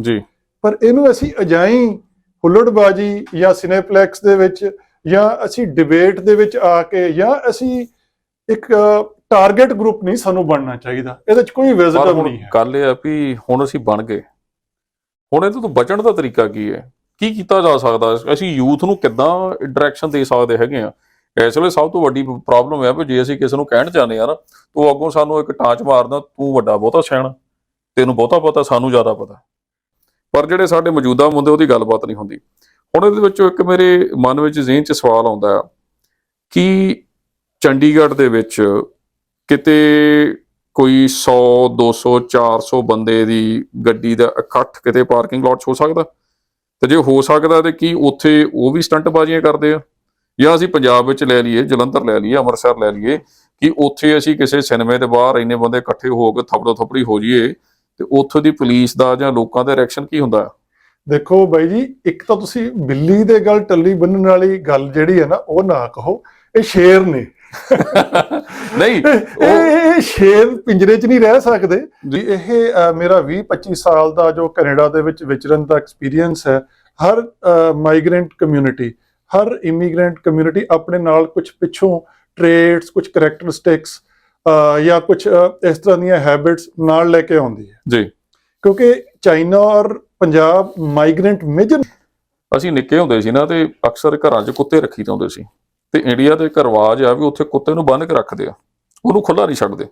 ਜੀ। ਪਰ ਇਹਨੂੰ ਅਸੀਂ ਅਜਾਈ ਹੁੱਲੜਬਾਜੀ ਜਾਂ ਸਿਨੇਪਲੈਕਸ ਦੇ ਵਿੱਚ ਜਾਂ ਅਸੀਂ ਡਿਬੇਟ ਦੇ ਵਿੱਚ ਆ ਕੇ ਜਾਂ ਅਸੀਂ ਇੱਕ ਟਾਰਗੇਟ ਗਰੁੱਪ ਨਹੀਂ ਸਾਨੂੰ ਬਣਨਾ ਚਾਹੀਦਾ। ਇਹਦੇ ਵਿੱਚ ਕੋਈ ਹੁਣ ਨਹੀਂ ਹੈ। ਗੱਲ ਇਹ ਆ ਵੀ ਹੁਣ ਅਸੀਂ ਬਣ ਗਏ। ਹੁਣ ਇਹਦੇ ਤੋਂ ਬਚਣ ਦਾ ਤਰੀਕਾ ਕੀ ਹੈ? ਕੀ ਕੀਤਾ ਜਾ ਸਕਦਾ? ਅਸੀਂ ਯੂਥ ਨੂੰ ਕਿੱਦਾਂ ਡਾਇਰੈਕਸ਼ਨ ਦੇ ਸਕਦੇ ਹੈਗੇ ਆ? ਇਸ ਵੇਲੇ ਸਭ ਤੋਂ ਵੱਡੀ ਪ੍ਰੋਬਲਮ ਹੈ ਵੀ ਜੇ ਅਸੀਂ ਕਿਸੇ ਨੂੰ ਕਹਿਣ ਚਾਹੁੰਦੇ ਆ ਨਾ ਤੂੰ ਅੱਗੋਂ ਸਾਨੂੰ ਇੱਕ ਟਾਂਚ ਮਾਰਦਾ ਤੂੰ ਵੱਡਾ ਬਹੁਤਾ ਸਿਆਣਾ। ਤੈਨੂੰ ਬਹੁਤਾ ਪਤਾ ਸਾਨੂੰ ਜ਼ਿਆਦਾ ਪਤਾ। ਪਰ ਜਿਹੜੇ ਸਾਡੇ ਮੌਜੂਦਾ ਮੁੰਡੇ ਉਹਦੀ ਗੱਲਬਾਤ ਨਹੀਂ ਹੁੰਦੀ। ਹੁਣ ਇਹਦੇ ਵਿੱਚੋਂ ਇੱਕ ਮੇਰੇ ਮਨ ਵਿੱਚ ਜ਼ਿਹਨ 'ਚ ਸਵਾਲ ਆਉਂਦਾ ਹੈ ਕਿ ਚੰਡੀਗੜ੍ਹ ਦੇ ਵਿੱਚ ਕਿਤੇ ਕੋਈ 100 200 400 ਬੰਦੇ ਦੀ ਗੱਡੀ ਦਾ ਇਕੱਠ ਕਿਤੇ ਪਾਰਕਿੰਗ ਲਾਟ 'ਚ ਹੋ ਸਕਦਾ? ਤੇ ਜੇ ਹੋ ਸਕਦਾ ਤੇ ਕੀ ਉੱਥੇ ਉਹ ਵੀ ਸਟੰਟਬਾਜ਼ੀਆਂ ਕਰਦੇ ਆ? ਜਾਂ ਅਸੀਂ ਪੰਜਾਬ ਵਿੱਚ ਲੈ ਲਈਏ, ਜਲੰਧਰ ਲੈ ਲਈਏ, ਅੰਮ੍ਰਿਤਸਰ ਲੈ ਲਈਏ ਕਿ ਉੱਥੇ ਅਸੀਂ ਕਿਸੇ ਸਿਨੇਮੇ ਦੇ ਬਾਹਰ ਇੰਨੇ ਬੰਦੇ ਇਕੱਠੇ ਹੋ ਕੇ ਥੱਪੜੋ ਥੱਪੜੀ ਹੋ ਜਾਈਏ ਤੇ ਉੱਥੋਂ ਦੀ ਪੁਲਿਸ ਦਾ ਜਾਂ ਲੋਕਾਂ ਦਾ ਰਿਐਕਸ਼ਨ ਕੀ ਹੁੰਦਾ? ਹੈ ਦੇਖੋ ਬਾਈ ਜੀ ਇੱਕ ਤਾਂ ਤੁਸੀਂ ਬਿੱਲੀ ਦੇ ਗੱਲ ਟੱਲੀ ਬੰਨਣ ਵਾਲੀ ਗੱਲ ਜਿਹੜੀ ਹੈ ਨਾ ਉਹ ਨਾ ਕਹੋ ਇਹ ਸ਼ੇਰ ਨੇ। ਨਹੀਂ ਇਹ ਸ਼ੇਰ ਪਿੰਜਰੇ 'ਚ ਨਹੀਂ ਰਹਿ ਸਕਦੇ। ਜੀ। ਇਹ ਮੇਰਾ 20 25 ਸਾਲ ਦਾ ਜੋ ਕੈਨੇਡਾ ਦੇ ਵਿੱਚ ਵਿਚਰਨ ਦਾ ਐਕਸਪੀਰੀਅੰਸ ਹੈ ਹਰ ਮਾਈਗ੍ਰੈਂਟ ਕਮਿਊਨਿਟੀ ਹਰ ਇਮੀਗ੍ਰੈਂਟ ਕਮਿਊਨਿਟੀ ਆਪਣੇ ਨਾਲ ਕੁਝ ਪਿੱਛੋਂ ਟ੍ਰੇਟਸ ਕੁਝ ਕੈਰੈਕਟਰਿਸਟਿਕਸ ਜਾਂ ਕੁਝ ਇਸ ਤਰ੍ਹਾਂ ਦੀਆਂ ਹੈਬਿਟਸ ਨਾਲ ਲੈ ਕੇ ਆਉਂਦੀ ਹੈ। ਜੀ। ਕਿਉਂਕਿ ਚਾਈਨਾ ਔਰ ਪੰਜਾਬ ਮਾਈਗ੍ਰੈਂਟ ਮੇਜਰ ਅਸੀਂ ਨਿੱਕੇ ਹੁੰਦੇ ਸੀ ਨਾ ਤੇ ਅਕਸਰ ਘਰਾਂ 'ਚ ਕੁੱਤੇ ਰੱਖੀ ਜਾਂਦੇ ਸੀ। ਤੇ ਇੰਡੀਆ ਦੇ ਇੱਕ ਰਿਵਾਜ ਆ ਵੀ ਉੱਥੇ ਕੁੱਤੇ ਨੂੰ ਬੰਨ੍ਹ ਕੇ ਰੱਖਦੇ ਆ। ਉਹਨੂੰ ਖੁੱਲਾ ਨਹੀਂ ਛੱਡਦੇ।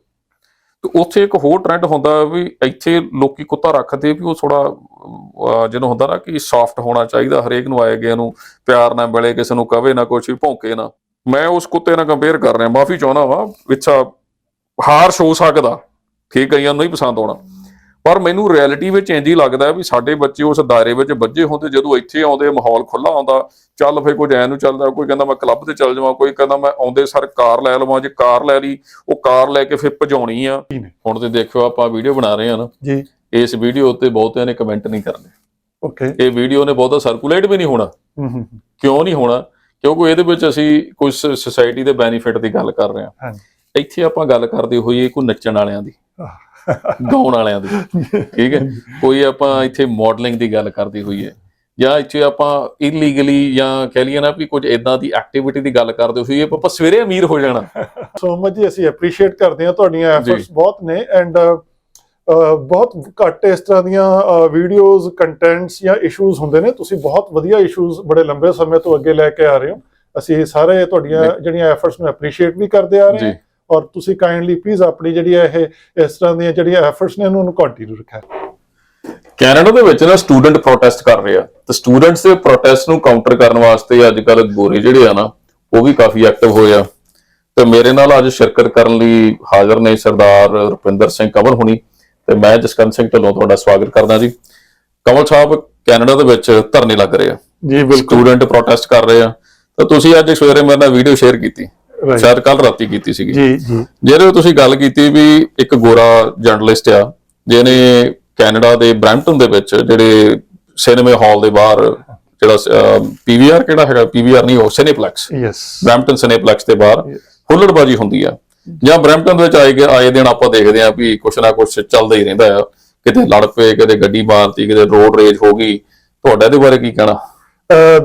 ਤੇ ਉੱਥੇ ਇੱਕ ਹੋਰ ਟ੍ਰੈਂਡ ਹੁੰਦਾ ਵੀ ਇੱਥੇ ਲੋਕੀ ਕੁੱਤਾ ਰੱਖਦੇ ਵੀ ਉਹ ਥੋੜਾ ਜਿਹਨੂੰ ਹੁੰਦਾ ਨਾ ਕਿ ਸੌਫਟ ਹੋਣਾ ਚਾਹੀਦਾ ਹਰੇਕ ਨੂੰ ਆਏ ਗਏ ਨੂੰ ਪਿਆਰ ਨਾਲ ਮਿਲੇ ਕਿਸੇ ਨੂੰ ਕਵੇ ਨਾ ਕੁਛ ਵੀ ਭੌਂਕੇ ਨਾ। ਮੈਂ ਉਸ ਕੁੱਤੇ ਨਾਲ ਕੰਪੇਅਰ ਕਰ ਰਿਹਾ ਮਾਫੀ ਚਾਹੁੰਦਾ ਵਾਂ ਵਿੱਚਾ ਹਾਰਸ਼ ਹੋ ਸਕਦਾ ਠੀਕ ਕਈਆਂ ਨੂੰ ਨਹੀਂ ਪਸੰਦ ਆਉਣਾ। ਪਰ ਮੈਨੂੰ ਰਿਐਲਿਟੀ ਵਿੱਚ ਇੰਜ ਹੀ ਲੱਗਦਾ ਵੀ ਸਾਡੇ ਬੱਚੇ ਉਸ ਦਾਇਰੇ ਵਿੱਚ ਵੱਜੇ ਹੁੰਦੇ ਜਦੋਂ ਇੱਥੇ ਆਉਂਦੇ ਮਾਹੌਲ ਖੁੱਲਾ ਆਉਂਦਾ ਚੱਲ ਫੇ ਕੁਝ ਐ ਨੂੰ ਚੱਲਦਾ ਕੋਈ ਕਹਿੰਦਾ ਮੈਂ ਕਲੱਬ ਤੇ ਚੱਲ ਜਾਵਾਂ ਕੋਈ ਕਹਿੰਦਾ ਮੈਂ ਆਉਂਦੇ ਸਰ ਕਾਰ ਲੈ ਲਵਾਂ ਜੇ ਕਾਰ ਲੈ ਲਈ ਉਹ ਕਾਰ ਲੈ ਕੇ ਫਿਰ ਭਜਾਉਣੀ ਆ? ਹੁਣ ਤੇ ਦੇਖਿਓ ਆਪਾਂ ਵੀਡੀਓ ਬਣਾ ਰਹੇ ਆ ਨਾ। ਜੀ। ਇਸ ਵੀਡੀਓ ਉੱਤੇ ਬਹੁਤਿਆਂ ਨੇ ਕਮੈਂਟ ਨਹੀਂ ਕਰਨੇ। ਓਕੇ ਇਹ ਵੀਡੀਓ ਨੇ ਬਹੁਤਾ ਸਰਕੂਲੇਟ ਵੀ ਨਹੀਂ ਹੋਣਾ। ਹੂੰ ਹੂੰ ਕਿਉਂ ਨਹੀਂ ਹੋਣਾ? ਕਿਉਂਕਿ ਇਹਦੇ ਵਿੱਚ ਅਸੀਂ ਕੁਝ ਸੋਸਾਇਟੀ ਦੇ ਬੈਨੀਫਿਟ ਦੀ ਗੱਲ ਕਰ ਰਹੇ ਹਾਂ। ਹਾਂਜੀ। ਇੱਥੇ ਆਪਾਂ ਗੱਲ ਕਰਦੇ ਹੋਈਏ ਕੋਈ ਨੱਚਣ ਵਾਲਿਆਂ ਦੀ ਗਾਉਣ ਵਾਲਿਆਂ ਦੀ ਠੀਕ ਹੈ? ਕੋਈ ਆਪਾਂ ਇੱਥੇ ਮਾਡਲਿੰਗ ਦੀ ਗੱਲ ਕਰਦੇ ਹੋਈਏ ਜਾਂ ਇੱਥੇ ਆਪਾਂ ਇਲੀਗਲੀ ਜਾਂ ਕਹਿ ਲਈਏ ਨਾ ਵੀ ਕੁਝ ਇਦਾਂ ਦੀ ਐਕਟੀਵਿਟੀ ਦੀ ਗੱਲ ਕਰਦੇ ਹੋਈਏ ਆਪਾਂ ਸਵੇਰੇ ਅਮੀਰ ਹੋ ਜਾਣਾ। ਸੋ ਮਚ ਜੀ ਅਸੀਂ ਐਪਰੀਸ਼ੀਏਟ ਕਰਦੇ ਹਾਂ ਤੁਹਾਡੀਆਂ। ਐਫਰਟਸ ਬਹੁਤ ਨੇ ਐਂਡ ਬਹੁਤ ਘੱਟ ਇਸ ਤਰ੍ਹਾਂ ਦੀਆਂ ਵੀਡੀਓਜ਼ ਕੰਟੈਂਟਸ ਜਾਂ ਇਸ਼ੂਜ਼ ਹੁੰਦੇ ਨੇ। ਤੁਸੀਂ ਬਹੁਤ ਵਧੀਆ ਇਸ਼ੂਜ਼ ਬੜੇ ਲੰਬੇ ਸਮੇਂ ਤੋਂ ਅੱਗੇ ਲੈ ਕੇ ਆ ਰਹੇ ਹੋ। ਅਸੀਂ ਸਾਰੇ ਤੁਹਾਡੀਆਂ। ਜਿਹੜੀਆਂ ਐਫਰਟਸ ਨੂੰ ਐਪਰੀਸ਼ੀਏਟ ਵੀ ਕਰਦੇ ਆ ਰਹੇ ਹਾਂ। ਔਰ ਤੁਸੀਂ ਕਾਈਂਡਲੀ ਪਲੀਜ਼ ਆਪਣੀ ਜਿਹੜੀ ਇਹ ਇਸ ਤਰ੍ਹਾਂ ਦੀਆਂ ਜਿਹੜੀਆਂ ਐਫਰਟਸ ਨੇ ਉਹਨੂੰ ਨੂੰ ਕੰਟੀਨਿਊ ਰੱਖਿਆ। ਕੈਨੇਡਾ ਦੇ ਵਿੱਚ ਨਾ ਸਟੂਡੈਂਟ ਪ੍ਰੋਟੈਸਟ ਕਰ ਰਹੇ ਆ। ਤੇ ਸਟੂਡੈਂਟਸ ਦੇ ਪ੍ਰੋਟੈਸਟ ਨੂੰ ਕਾਊਂਟਰ ਕਰਨ ਵਾਸਤੇ ਅੱਜ ਕੱਲ ਗੋਰੇ ਜਿਹੜੇ ਆ ਨਾ ਉਹ ਵੀ ਕਾਫੀ ਐਕਟਿਵ ਹੋਏ ਆ। ਤੇ ਮੇਰੇ ਨਾਲ ਅੱਜ ਸ਼ਿਰਕਤ ਕਰਨ ਲਈ ਹਾਜ਼ਰ ਨੇ ਸਰਦਾਰ ਰੁਪਿੰਦਰ ਸਿੰਘ ਕਮਲ ਹੁਣੀ। ਤੇ ਮੈਂ ਜਸਕਰਨ ਸਿੰਘ ਢੱਲੋਂ ਤੁਹਾਡਾ ਸਵਾਗਤ ਕਰਦਾ ਜੀ। ਕਮਲ ਸਾਹਿਬ ਕੈਨੇਡਾ ਦੇ ਵਿੱਚ ਧਰਨੇ ਲੱਗ ਰਹੇ ਆ। ਜੀ ਸਟੂਡੈਂਟ ਪ੍ਰੋਟੈਸਟ ਕਰ ਰਹੇ ਆ। ਤਾਂ ਤੁਸੀਂ ਅੱਜ ਸਵੇਰੇ ਮੇਰੇ ਨਾਲ ਵੀਡੀਓ ਸ਼ੇਅਰ ਕੀਤੀ. ਸ਼ਾਇਦ ਕੱਲ ਰਾਤੀ ਕੀਤੀ ਸੀਗੀ। ਜੀ ਜੀ। ਜਿਹੜੇ ਤੁਸੀਂ ਗੱਲ ਕੀਤੀ ਵੀ ਇੱਕ ਗੋਰਾ ਜਰਨਲਿਸਟ ਆ ਜਿਹਨੇ ਕੈਨੇਡਾ ਦੇ ਬ੍ਰੈਂਪਟਨ ਦੇ ਵਿੱਚ ਜਿਹੜੇ ਸਿਨੇਮੇ ਹਾਲ ਦੇ ਬਾਹਰ ਜਿਹੜਾ ਪੀਵੀਆਰ ਕਿਹੜਾ ਹੈਗਾ? ਪੀਵੀਆਰ ਨਹੀਂ ਉਹ ਸਿਨੇਪਲੈਕਸ। ਯੈਸ ਬ੍ਰੈਂਪਟਨ ਸਿਨੇਪਲੈਕਸ ਦੇ ਬਾਹਰ ਹੁੱਲੜਬਾਜੀ ਹੁੰਦੀ ਆ। ਜਾਂ ਬ੍ਰੈਂਪਟਨ ਦੇ ਵਿੱਚ ਆਏ ਗਏ- ਆਏ ਦਿਨ ਆਪਾਂ ਦੇਖਦੇ ਆ ਵੀ ਕੁਛ ਨਾ ਕੁਛ ਚੱਲਦਾ ਹੀ ਰਹਿੰਦਾ ਆ। ਕਿਤੇ ਲੜ ਪਏ ਕਿਤੇ ਗੱਡੀ ਮਾਰਤੀ ਕਿਤੇ ਰੋਡ ਰੇਜ ਹੋ ਗਈ। ਤੁਹਾਡਾ ਇਹਦੇ ਬਾਰੇ ਕੀ ਕਹਿਣਾ?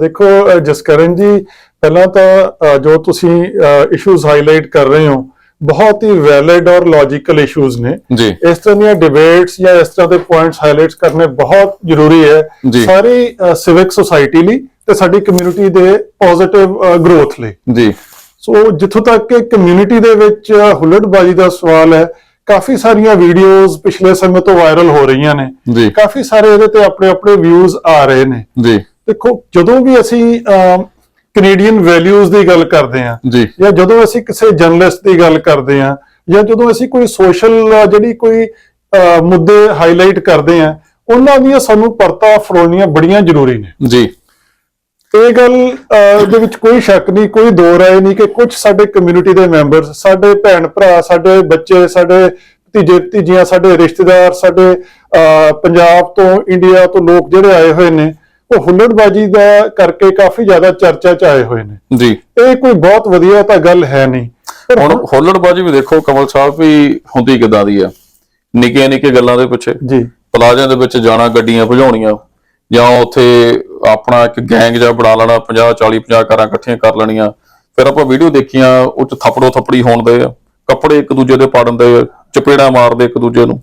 ਦੇਖੋ ਜਸਕਰਨ ਜੀ ਪਹਿਲਾਂ ਤਾਂ ਜੋ ਤੁਸੀਂ ਇਸ਼ੂਜ਼ ਹਾਈਲਾਈਟ ਕਰ ਰਹੇ ਹੋ ਬਹੁਤ ਹੀ ਵੈਲਿਡ ਔਰ ਲੌਜੀਕਲ ਇਸ਼ੂਜ਼ ਨੇ। ਇਸ ਤਰ੍ਹਾਂ ਦੀਆਂ ਡਿਬੇਟਸ ਜਾਂ ਇਸ ਤਰ੍ਹਾਂ ਦੇ ਪੁਆਇੰਟਸ ਹਾਈਲਾਈਟ ਕਰਨੇ ਬਹੁਤ ਜ਼ਰੂਰੀ ਹੈ। ਸਾਰੀ ਸਿਵਿਕ ਸੁਸਾਇਟੀ ਲਈ ਤੇ ਸਾਡੀ ਕਮਿਊਨਿਟੀ ਦੇ ਪੋਜ਼ਿਟਿਵ ਗਰੋਥ ਲਈ। ਜੀ। ਸੋ ਜਿੱਥੋਂ ਤੱਕ ਕਿ ਕਮਿਊਨਿਟੀ ਦੇ ਵਿੱਚ ਹੁੱਲੜਬਾਜ਼ੀ ਦਾ ਸਵਾਲ ਹੈ ਕਾਫੀ ਸਾਰੀਆਂ ਵੀਡੀਓਜ਼ ਪਿਛਲੇ ਸਮੇਂ ਤੋਂ ਵਾਇਰਲ ਹੋ ਰਹੀਆਂ ਨੇ। ਕਾਫੀ ਸਾਰੇ ਇਹਦੇ ਤੇ ਆਪਣੇ ਆਪਣੇ ਵਿਊਜ਼ ਆ ਰਹੇ ਨੇ। ਜੀ। ਦੇਖੋ ਜਦੋਂ ਵੀ ਅਸੀਂ ਕੈਨੇਡੀਅਨ ਵੈਲਿਊਜ਼ ਦੀ ਗੱਲ ਕਰਦੇ ਹਾਂ ਜੀ। ਜਦੋਂ ਅਸੀਂ ਕਿਸੇ ਜਰਨਲਿਸਟ ਦੀ ਗੱਲ ਕਰਦੇ ਹਾਂ ਜਾਂ ਜਦੋਂ ਅਸੀਂ ਕੋਈ ਸੋਸ਼ਲ ਜਿਹੜੀ ਕੋਈ ਮੁੱਦੇ ਹਾਈਲਾਈਟ ਕਰਦੇ ਹਾਂ ਉਹਨਾਂ ਦੀਆਂ ਸਾਨੂੰ ਪਰਤਾ ਫਰੋਲਣੀਆਂ ਬੜੀਆਂ ਜ਼ਰੂਰੀ ਨੇ। ਜੀ। ਇਹ ਗੱਲ ਦੇ ਵਿੱਚ ਕੋਈ ਸ਼ੱਕ ਨਹੀਂ ਕੋਈ ਦੋ ਰਾਏ ਨਹੀਂ ਕਿ ਕੁਝ ਸਾਡੇ ਕਮਿਊਨਿਟੀ ਦੇ ਮੈਂਬਰਸ ਸਾਡੇ ਭੈਣ ਭਰਾ ਸਾਡੇ ਬੱਚੇ ਸਾਡੇ ਭਤੀਜੇ ਭਤੀਜੀਆਂ ਸਾਡੇ ਰਿਸ਼ਤੇਦਾਰ ਸਾਡੇ ਪੰਜਾਬ ਤੋਂ ਇੰਡੀਆ ਤੋਂ ਲੋਕ ਜਿਹੜੇ ਆਏ ਹੋਏ ਨੇ ਉਹ ਹੁੱਲੜਬਾਜੀ ਦਾ ਕਰਕੇ ਕਾਫੀ ਜ਼ਿਆਦਾ ਚਰਚਾ 'ਚ ਆਏ ਹੋਏ ਨੇ। ਜੀ। ਇਹ ਕੋਈ ਬਹੁਤ ਵਧੀਆ ਤਾਂ ਗੱਲ ਹੈ ਨਹੀਂ। ਹੁਣ ਹੁੱਲੜਬਾਜੀ ਵੀ ਦੇਖੋ ਕਮਲ ਸਾਹਿਬ ਵੀ ਹੁੰਦੀ ਕਿਦਾਂ ਦੀ ਆ। ਨਿੱਕੀਆਂ ਨਿੱਕੀਆਂ ਗੱਲਾਂ ਦੇ ਪਿੱਛੇ। ਜੀ। ਪਲਾਜ਼ਿਆਂ ਦੇ ਵਿੱਚ ਜਾਣਾ ਗੱਡੀਆਂ ਭਜਾਉਣੀਆਂ ਜਾਂ ਉੱਥੇ ਆਪਣਾ ਇੱਕ ਗੈਂਗ ਜਿਹਾ ਬਣਾ ਲੈਣਾ 50 40 50 ਕਾਰਾਂ ਇਕੱਠੀਆਂ ਕਰ ਲੈਣੀਆਂ। ਫਿਰ ਆਪਾਂ ਵੀਡੀਓ ਦੇਖੀਆਂ ਉਹ ਚ ਥੱਪੜੋ ਥੱਪੜੀ ਹੋਣ ਦੇ ਆ। ਕੱਪੜੇ ਇੱਕ ਦੂਜੇ ਦੇ ਪਾੜਨ ਦੇ ਚਪੇੜਾ ਮਾਰਦੇ ਇੱਕ ਦੂਜੇ ਨੂੰ।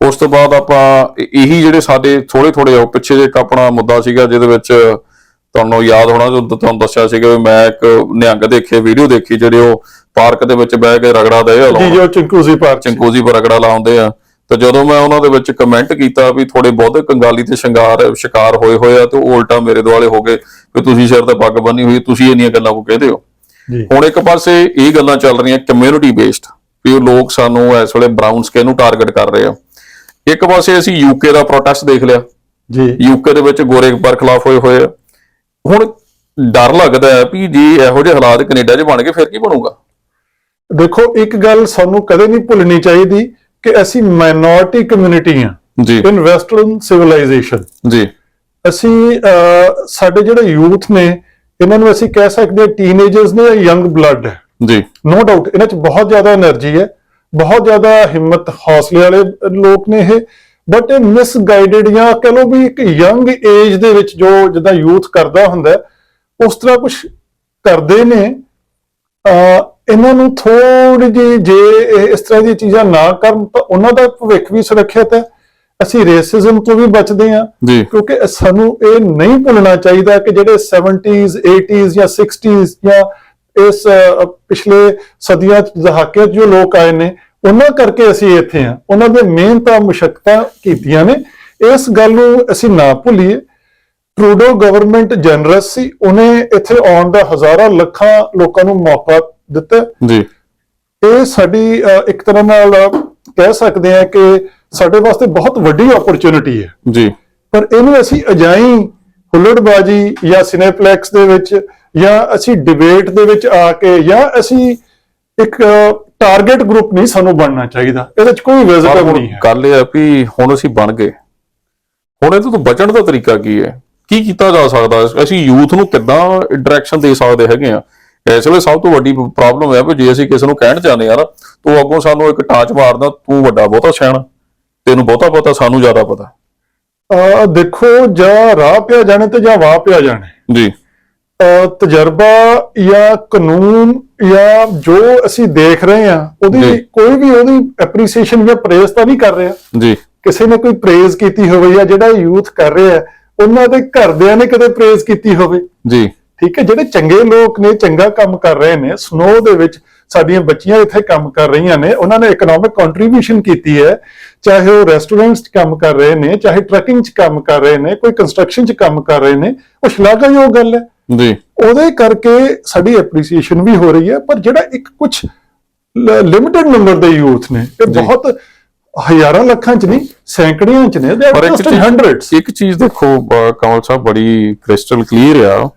ਉਸ ਤੋਂ ਬਾਅਦ ਆਪਾਂ ਇਹ- ਜਿਹੜੇ ਸਾਡੇ ਥੋੜੇ ਥੋੜੇ ਪਿੱਛੇ ਜੇ ਇੱਕ ਆਪਣਾ ਮੁੱਦਾ ਸੀਗਾ ਜਿਹਦੇ ਵਿੱਚ ਤੁਹਾਨੂੰ ਯਾਦ ਹੋਣਾ ਜਦੋਂ ਤੁਹਾਨੂੰ ਦੱਸਿਆ ਸੀਗਾ ਵੀ ਮੈਂ ਇੱਕ ਨਿਹੰਗ ਦੇਖੇ ਵੀਡੀਓ ਦੇਖੀ ਜਿਹੜੇ ਉਹ ਪਾਰਕ ਦੇ ਵਿੱਚ ਬਹਿ ਕੇ ਰਗੜਾ ਦੇ ਜੀ ਲਾਉਣ ਜੋ ਚਿੰਕੂਜ਼ੀ ਪਾਰਕ। ਚੰਕੋਜੀ ਪਰ ਰਗੜਾ ਲਾਉਂਦੇ ਆ। ਤੇ ਜਦੋਂ ਮੈਂ ਉਹਨਾਂ ਦੇ ਵਿੱਚ ਕਮੈਂਟ ਕੀਤਾ ਵੀ ਥੋੜੇ ਬਹੁਤੇ ਕੰਗਾਲੀ ਤੇ ਸ਼ਿੰਗਾਰ ਸ਼ਿਕਾਰ ਹੋਏ ਹੋਏ ਆ ਤੇ ਉਹ ਉਲਟਾ ਮੇਰੇ ਦੁਆਲੇ ਹੋ ਗਏ ਵੀ ਤੁਸੀਂ ਸਿਰ ਤੇ ਪੱਗ ਬੰਨੀ ਹੋਈ ਤੁਸੀਂ ਇੰਨੀਆਂ ਗੱਲਾਂ ਕੋ ਕਹਦੇ ਹੋ। ਜੀ। ਹੁਣ ਇੱਕ ਪਾਸੇ ਇਹ ਗੱਲਾਂ ਚੱਲ ਰਹੀਆਂ ਕਮਿਊਨਿਟੀ ਬੇਸਡ ਵੀ ਉਹ ਲੋਕ ਸਾਨੂੰ ਇਸ ਵੇਲੇ ਬ੍ਰਾਊਨ ਸਕਿਨ ਨੂੰ ਟਾਰਗੇਟ ਕਰ ਰਹੇ ਆ। ਇੱਕ ਪਾਸੇ ਅਸੀਂ ਯੂਕੇ ਦਾ ਪ੍ਰੋਟੈਸਟ ਦੇਖ ਲਿਆ। ਜੀ। ਯੂਕੇ ਦੇ ਵਿੱਚ ਗੋਰੇ ਅਕਬਰ ਖਿਲਾਫ ਹੋਏ ਹੋਏ ਹੁਣ ਡਰ ਲੱਗਦਾ ਹੈ ਵੀ ਜੇ ਇਹੋ ਜਿਹੇ ਹਾਲਾਤ ਕੈਨੇਡਾ 'ਚ ਬਣ ਗਏ ਫਿਰ ਕੀ ਬਣੂਗਾ? ਦੇਖੋ ਇੱਕ ਗੱਲ ਸਾਨੂੰ ਕਦੇ ਨਹੀਂ ਭੁੱਲਣੀ ਚਾਹੀਦੀ ਕਿ ਅਸੀਂ ਮਾਈਨੋਰਟੀ ਕਮਿਊਨਿਟੀ ਆ ਜੀ। ਇਨ ਵੈਸਟਰਨ ਸਿਵਲਾਈਜੇਸ਼ਨ ਜੀ। ਅਸੀਂ ਸਾਡੇ ਜਿਹੜੇ ਯੂਥ ਨੇ ਇਹਨਾਂ ਨੂੰ ਅਸੀਂ ਕਹਿ ਸਕਦੇ ਟੀਨੇਜਰਸ ਨੇ ਯੰਗ ਬਲੱਡ ਹੈ। ਜੀ। ਨੋ ਡਾਊਟ ਇਹਨਾਂ 'ਚ ਬਹੁਤ ਜ਼ਿਆਦਾ એનર્ਜੀ ਹੈ। ਬਹੁਤ ਜ਼ਿਆਦਾ ਹਿੰਮਤ ਹੌਸਲੇ ਵਾਲੇ ਲੋਕ ਨੇ ਇਹ ਬਟ ਇਹ ਮਿਸਗਾਈਡਡ ਜਾਂ ਕਹ ਲਓ ਵੀ ਇੱਕ ਯੰਗ ਏਜ ਦੇ ਵਿੱਚ ਜੋ ਜਿੱਦਾਂ ਯੂਥ ਕਰਦਾ ਹੁੰਦਾ ਉਸ ਤਰ੍ਹਾਂ ਕੁਝ ਕਰਦੇ ਨੇ ਇਹਨਾਂ ਨੂੰ ਥੋੜੀ ਜਿਹੀ ਜੇ ਇਸ ਤਰ੍ਹਾਂ ਦੀਆਂ ਚੀਜ਼ਾਂ ਨਾ ਕਰਨ ਤਾਂ ਉਹਨਾਂ ਦਾ ਭਵਿੱਖ ਵੀ ਸੁਰੱਖਿਅਤ ਹੈ। ਅਸੀਂ ਰੇਸਿਜ਼ਮ ਤੋਂ ਵੀ ਬਚਦੇ ਹਾਂ। ਜੀ। ਕਿਉਂਕਿ ਸਾਨੂੰ ਇਹ ਨਹੀਂ ਭੁੱਲਣਾ ਚਾਹੀਦਾ ਕਿ ਜਿਹੜੇ 70s 80s ਜਾਂ 60s ਜਾਂ ਇਸ ਪਿਛਲੇ ਸਦੀਆਂ ਦਹਾਕੇ 'ਚ ਜੋ ਲੋਕ ਆਏ ਨੇ ਉਹਨਾਂ ਕਰਕੇ ਅਸੀਂ ਇੱਥੇ ਆ ਉਹਨਾਂ ਦੇ ਮਿਹਨਤਾਂ ਮੁਸ਼ਕਲਾਂ ਕੀਤੀਆਂ ਨੇ। ਇਸ ਗੱਲ ਨੂੰ ਅਸੀਂ ਨਾ ਭੁੱਲੀਏ। ਟਰੂਡੋ ਗਵਰਨਮੈਂਟ ਜਨਰਸ ਸੀ। ਉਹਨੇ ਇੱਥੇ ਆਉਣ ਦਾ ਹਜ਼ਾਰਾਂ ਲੱਖਾਂ ਲੋਕਾਂ ਨੂੰ ਮੌਕਾ ਦਿੱਤਾ। ਜੀ। ਇਹ ਸਾਡੀ ਇੱਕ ਤਰ੍ਹਾਂ ਨਾਲ ਕਹਿ ਸਕਦੇ ਹਾਂ ਕਿ ਸਾਡੇ ਵਾਸਤੇ ਬਹੁਤ ਵੱਡੀ ਓਪਰਚੁਨਿਟੀ ਹੈ। ਜੀ। ਪਰ ਇਹਨੂੰ ਅਸੀਂ ਅਜਾਈ ਹੁੱਲੜਬਾਜੀ ਜਾਂ ਸਿਨੇਪਲੈਕਸ ਦੇ ਵਿੱਚ ਜਾਂ ਅਸੀਂ ਡਿਬੇਟ ਦੇ ਵਿੱਚ ਆ ਕੇ ਜਾਂ ਅਸੀਂ ਇੱਕ ਟਾਰਗੇਟ ਗਰੁੱਪ ਨਹੀਂ ਸਾਨੂੰ ਬਣਨਾ ਚਾਹੀਦਾ। ਇਹਦੇ ਵਿੱਚ ਕੋਈ ਹੁਣ ਨਹੀਂ ਹੈ। ਗੱਲ ਇਹ ਆ ਵੀ ਹੁਣ ਅਸੀਂ ਬਣ ਗਏ। ਹੁਣ ਇਹ ਤੋਂ ਬਚਣ ਦਾ ਤਰੀਕਾ ਕੀ ਹੈ? ਕੀ ਕੀਤਾ ਜਾ ਸਕਦਾ? ਅਸੀਂ ਯੂਥ ਨੂੰ ਕਿੱਦਾਂ ਡਾਇਰੈਕਸ਼ਨ ਦੇ ਸਕਦੇ ਹੈਗੇ ਆ ਇਸ ਵੇਲੇ ਸਭ ਤੋਂ ਵੱਡੀ ਪ੍ਰੋਬਲਮ ਹੈ ਵੀ ਜੇ ਅਸੀਂ ਕਿਸੇ ਨੂੰ ਕਹਿਣ ਚਾਹੁੰਦੇ ਯਾਰ ਤੂੰ ਅੱਗੋਂ ਸਾਨੂੰ ਇੱਕ ਟਾਚ ਮਾਰਦਾ ਤੂੰ ਵੱਡਾ ਬਹੁਤਾ ਸਿਆਣਾ। ਤੈਨੂੰ ਬਹੁਤਾ ਪਤਾ ਸਾਨੂੰ ਜ਼ਿਆਦਾ ਪਤਾ। ਅਹ ਦੇਖੋ ਜਾਂ ਰਾਹ ਪਿਆ ਜਾਣੇ ਤੇ ਜਾਂ ਵਾਹ ਪਿਆ ਜਾਣੇ। ਜੀ। ਤਜਰਬਾ ਜਾਂ ਕਾਨੂੰਨ ਜਾਂ ਜੋ ਅਸੀਂ ਦੇਖ ਰਹੇ ਹਾਂ ਉਹਦੀ। ਕੋਈ ਵੀ ਉਹਦੀ ਐਪਰੀਸੀਏਸ਼ਨ ਜਾਂ ਪ੍ਰੇਜ਼ ਤਾਂ ਨਹੀਂ ਕਰ ਰਿਹਾ। ਜੀ। ਕਿਸੇ ਨੇ ਕੋਈ ਪ੍ਰੇਜ਼ ਕੀਤੀ ਹੋਵੇ ਜਾਂ ਜਿਹੜਾ ਯੂਥ ਕਰ ਰਿਹਾ ਹੈ ਉਹਨਾਂ ਦੇ ਘਰਦਿਆਂ ਨੇ ਕਦੇ ਪ੍ਰੇਜ਼ ਕੀਤੀ ਹੋਵੇ। ਜੀ। ਠੀਕ ਹੈ ਜਿਹੜੇ ਚੰਗੇ ਲੋਕ ਨੇ ਚੰਗਾ ਕੰਮ ਕਰ ਰਹੇ ਨੇ ਸਨੋ ਦੇ ਵਿੱਚ ਸਾਡੀਆਂ ਬੱਚੀਆਂ ਇੱਥੇ ਕੰਮ ਕਰ ਰਹੀਆਂ ਨੇ ਉਹਨਾਂ ਨੇ ਇਕਨੋਮਿਕ ਕੰਟਰੀਬਿਊਸ਼ਨ ਕੀਤੀ ਹੈ ਚਾਹੇ ਉਹ ਰੈਸਟੋਰੈਂਟਸ 'ਚ ਕੰਮ ਕਰ ਰਹੇ ਨੇ ਚਾਹੇ ਟਰੱਕਿੰਗ 'ਚ ਕੰਮ ਕਰ ਰਹੇ ਨੇ ਕੋਈ ਕੰਸਟਰਕਸ਼ਨ 'ਚ ਕੰਮ ਕਰ ਰਹੇ ਨੇ ਉਹ ਸ਼ਲਾਘਾਯੋਗ ਗੱਲ ਹੈ। ਜੀ। ਉਹਦੇ ਕਰਕੇ ਸਾਡੀ ਐਪਰੀਸੀਏਸ਼ਨ ਵੀ ਹੋ ਰਹੀ ਹੈ ਪਰ ਜਿਹੜਾ ਇੱਕ ਕੁਝ ਲਿਮਿਟਡ ਨੰਬਰ ਦੇ ਯੂਥ ਨੇ ਇਹ। ਬਹੁਤ ਹਜ਼ਾਰਾਂ ਲੱਖਾਂ 'ਚ ਨਹੀਂ ਸੈਂਕੜਿਆਂ 'ਚ ਨੇ ਦੇ ਹੰਡਰਡਸ ਚੀਜ਼ ਇੱਕ ਚੀਜ਼ ਦੇਖੋ ਕਮਲ ਸਾਹਿਬ ਬੜੀ ਕ੍ਰਿਸਟਲ ਕਲੀਅਰ ਆ।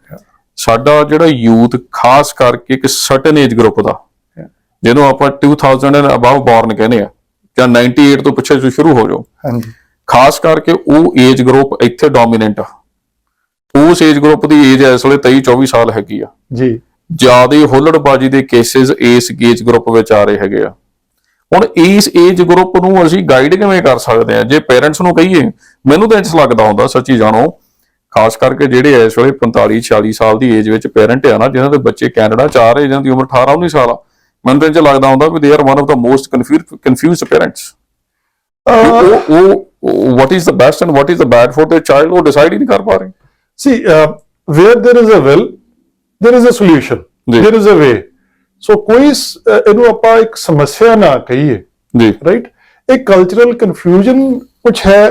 ਸਾਡਾ ਜਿਹੜਾ ਯੂਥ ਖਾਸ ਕਰਕੇ ਇੱਕ ਸਰਟਨ ਏਜ ਗਰੁੱਪ ਦਾ ਜਿਹਨੂੰ ਆਪਾਂ 2000 ਐਂਡ ਅਬਵ ਬੋਰਨ ਕਹਿੰਦੇ ਆ ਜਾਂ 98 ਤੋਂ ਪਿੱਛੇ ਸ਼ੁਰੂ ਹੋ ਜਾਓ। ਹਾਂਜੀ। ਖਾਸ ਕਰਕੇ ਉਹ ਏਜ ਗਰੁੱਪ ਇੱਥੇ ਡੋਮੀਨੈਂਟ ਆ। ਉਸ ਏਜ ਗਰੁੱਪ ਦੀ ਏਜ ਇਸ ਵੇਲੇ 23 24 ਸਾਲ ਹੈਗੀ ਆ। ਜੀ। ਜ਼ਿਆਦਾ ਹੁੱਲੜਬਾਜੀ ਦੇ ਕੇਸਿਸ ਇਸ ਏਜ ਗਰੁੱਪ ਵਿੱਚ ਆ ਰਹੇ ਹੈਗੇ ਆ। ਹੁਣ ਇਸ ਏਜ ਗਰੁੱਪ ਨੂੰ ਅਸੀਂ ਗਾਈਡ ਕਿਵੇਂ ਕਰ ਸਕਦੇ ਆ? ਜੇ ਪੇਰੈਂਟਸ ਨੂੰ ਕਹੀਏ ਮੈਨੂੰ ਤਾਂ ਇੰਜ ਲੱਗਦਾ ਹੁੰਦਾ ਸੱਚੀ ਜਾਣੋ ਖਾਸ ਕਰਕੇ ਜਿਹੜੇ ਇਸ ਵੇਲੇ 45 46 ਸਾਲ ਦੀ ਏਜ ਵਿੱਚ ਪੇਰੈਂਟ ਆ ਨਾ ਜਿਨ੍ਹਾਂ ਦੇ ਬੱਚੇ ਕੈਨੇਡਾ ਚ ਆ ਰਹੇ ਜਿਨ੍ਹਾਂ ਦੀ ਉਮਰ 18 19 ਸਾਲ ਆ ਮੈਨੂੰ ਤਾਂ ਇੰਜ ਲੱਗਦਾ ਹੁੰਦਾ ਵੀ they are one of the most confused parents ਉਹ ਉਹ what is the best and what is the bad for their child ਉਹ ਡਿਸਾਈਡ ਹੀ ਨਹੀਂ ਕਰ ਪਾ ਰਹੇ। See, uh, where there is a will, there is a solution. ਜੀ। There is a way. So ਕੋਈ ਸ- ਅਹ ਇਹਨੂੰ ਆਪਾਂ ਇੱਕ ਸਮੱਸਿਆ ਨਾ ਕਹੀਏ ਜੀ ਰਾਈਟ ਇਹ ਕਲਚਰਲ ਕਨਫਿਊਜ਼ਨ ਕੁਝ ਹੈ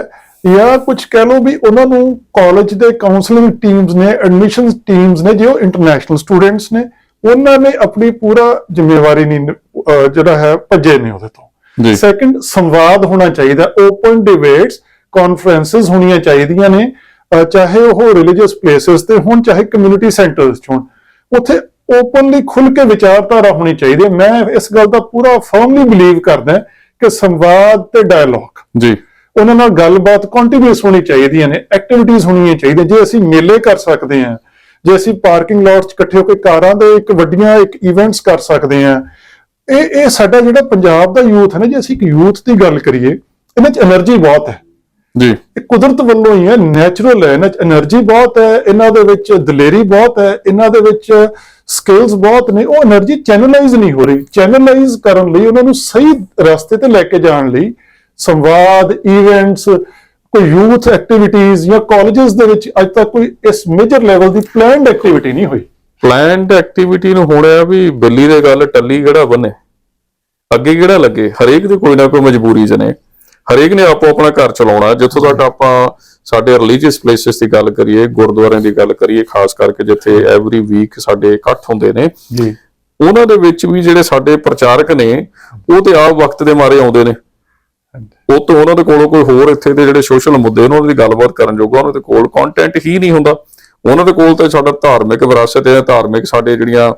ਜਾਂ ਕੁਝ ਕਹਿ ਲਓ ਵੀ ਉਹਨਾਂ ਨੂੰ ਕਾਲਜ ਦੇ ਕਾਉਂਸਲਿੰਗ ਟੀਮਸ ਨੇ ਐਡਮਿਸ਼ਨ ਟੀਮਸ ਨੇ ਜੋ ਇੰਟਰਨੈਸ਼ਨਲ ਸਟੂਡੈਂਟਸ ਨੇ ਉਹਨਾਂ ਨੇ ਆਪਣੀ ਪੂਰਾ ਜ਼ਿੰਮੇਵਾਰੀ ਨਹੀਂ ਨ- ਅਹ ਜਿਹੜਾ ਹੈ ਭੱਜੇ ਨੇ ਉਹਦੇ ਤੋਂ ਜੀ ਸੈਕੰਡ ਸੰਵਾਦ ਹੋਣਾ ਚਾਹੀਦਾ ਓਪਨ ਡਿਬੇਟਸ ਕਾਨਫਰੰਸਸ ਹੋਣੀਆਂ ਚਾਹੀਦੀਆਂ ਨੇ ਚਾਹੇ ਉਹ ਰਿਲੀਜੀਅਸ ਪਲੇਸਸ ਤੇ ਹੋਣ ਚਾਹੇ ਕਮਿਊਨਿਟੀ ਸੈਂਟਰਸ 'ਚ ਹੋਣ ਉੱਥੇ ਓਪਨਲੀ ਖੁੱਲ ਕੇ ਵਿਚਾਰਧਾਰਾ ਹੋਣੀ ਚਾਹੀਦੀ ਹੈ। ਮੈਂ ਇਸ ਗੱਲ ਦਾ ਪੂਰਾ ਫਰਮਲੀ ਬਲੀਵ ਕਰਦਾ ਕਿ ਸੰਵਾਦ ਤੇ ਡਾਇਲੋਗ ਜੀ। ਉਹਨਾਂ ਨਾਲ ਗੱਲਬਾਤ ਕੰਟੀਨਿਊਸ ਹੋਣੀ ਚਾਹੀਦੀਆਂ ਨੇ ਐਕਟੀਵਿਟੀਆਂ ਹੋਣੀਆਂ ਚਾਹੀਦੀਆਂ। ਜੇ ਅਸੀਂ ਮੇਲੇ ਕਰ ਸਕਦੇ ਹਾਂ ਜੇ ਅਸੀਂ ਪਾਰਕਿੰਗ ਲੋਟਸ ਇਕੱਠੇ ਹੋ ਕੇ ਕਾਰਾਂ ਦੇ ਇੱਕ ਵੱਡੀਆਂ ਇੱਕ ਇਵੈਂਟਸ ਕਰ ਸਕਦੇ ਹਾਂ ਇਹ ਇਹ ਸਾਡਾ ਜਿਹੜਾ ਪੰਜਾਬ ਦਾ ਯੂਥ ਹੈ ਨਾ ਜੇ ਅਸੀਂ ਇੱਕ ਯੂਥ ਦੀ ਗੱਲ ਕਰੀਏ ਇਹਨਾਂ 'ਚ એનર્ਜੀ ਬਹੁਤ ਹੈ। ਜੀ। ਇਹ ਕੁਦਰਤ ਵੱਲੋਂ ਹੀ ਹੈ ਨੈਚੁਰਲ ਹੈ ਇਹਨਾਂ 'ਚ એનર્ਜੀ ਬਹੁਤ ਹੈ ਇਹਨਾਂ ਦੇ ਵਿੱਚ ਦਲੇਰੀ ਬਹੁਤ ਹੈ ਇਹਨਾਂ ਦੇ ਵਿੱਚ ਸਕਿਲਸ ਬਹੁਤ ਨੇ ਉਹ એનર્ਜੀ ਚੈਨਲਾਈਜ਼ ਨਹੀਂ ਹੋ ਰਹੀ। ਚੈਨਲਾਈਜ਼ ਕਰਨ ਲਈ ਉਹਨਾਂ ਨੂੰ ਸਹੀ ਰਸਤੇ ਤੇ ਲੈ ਕੇ ਜਾਣ ਲਈ ਸੰਵਾਦ ਇਵੈਂਟਸ ਕੋਈ ਯੂਥ ਐਕਟੀਵਿਟੀਜ਼ ਜਾਂ ਕਾਲਜਸ ਦੇ ਵਿੱਚ ਅੱਜ ਤੱਕ ਕੋਈ ਇਸ ਮੇਜਰ ਲੈਵਲ ਦੀ ਪਲਾਨਡ ਐਕਟੀਵਿਟੀ ਨਹੀਂ ਹੋਈ। ਪਲਾਨਡ ਐਕਟੀਵਿਟੀ ਨੂੰ ਹੋਣਾ ਹੈ ਵੀ ਬੱਲੀ ਦੇ ਗੱਲ ਟੱਲੀ ਕਿਹੜਾ ਬਣੇ ਅੱਗੇ ਕਿਹੜਾ ਲੱਗੇ? ਹਰੇਕ ਦੀ ਕੋਈ ਨਾ ਕੋਈ ਮਜਬੂਰੀ ਜਨੇ ਹਰੇਕ ਨੇ ਆਪੋ ਆਪਣਾ ਘਰ ਚਲਾਉਣਾ ਜਿੱਥੋਂ ਤੱਕ ਆਪਾਂ ਸਾਡੇ ਰਿਲੀਜੀਅਸ ਪਲੇਸਿਸ ਦੀ ਗੱਲ ਕਰੀਏ ਗੁਰਦੁਆਰਿਆਂ ਦੀ ਗੱਲ ਕਰੀਏ ਖਾਸ ਕਰਕੇ ਜਿੱਥੇ ਐਵਰੀ ਵੀਕ ਸਾਡੇ ਇਕੱਠ ਹੁੰਦੇ ਨੇ ਜੀ। ਉਹਨਾਂ ਦੇ ਵਿੱਚ ਵੀ ਜਿਹੜੇ ਸਾਡੇ ਪ੍ਰਚਾਰਕ ਨੇ ਉਹ ਤੇ ਆਪ ਵਕਤ ਦੇ ਮਾਰੇ ਆਉਂਦੇ ਨੇ। ਉਹ ਤੋਂ ਉਹਨਾਂ ਦੇ ਕੋਲੋਂ ਕੋਈ ਹੋਰ ਇੱਥੇ ਦੇ ਜਿਹੜੇ ਸੋਸ਼ਲ ਮੁੱਦੇ ਨੇ ਉਹਨਾਂ ਦੀ ਗੱਲਬਾਤ ਕਰਨ ਜੋਗਾ ਉਹਨਾਂ ਦੇ ਕੋਲ ਕੰਟੈਂਟ ਹੀ ਨਹੀਂ ਹੁੰਦਾ। ਉਹਨਾਂ ਦੇ ਕੋਲ ਤਾਂ ਸਾਡਾ ਧਾਰਮਿਕ ਵਿਰਾਸਤ ਹੈ ਧਾਰਮਿਕ ਸਾਡੇ ਜਿਹੜੀਆਂ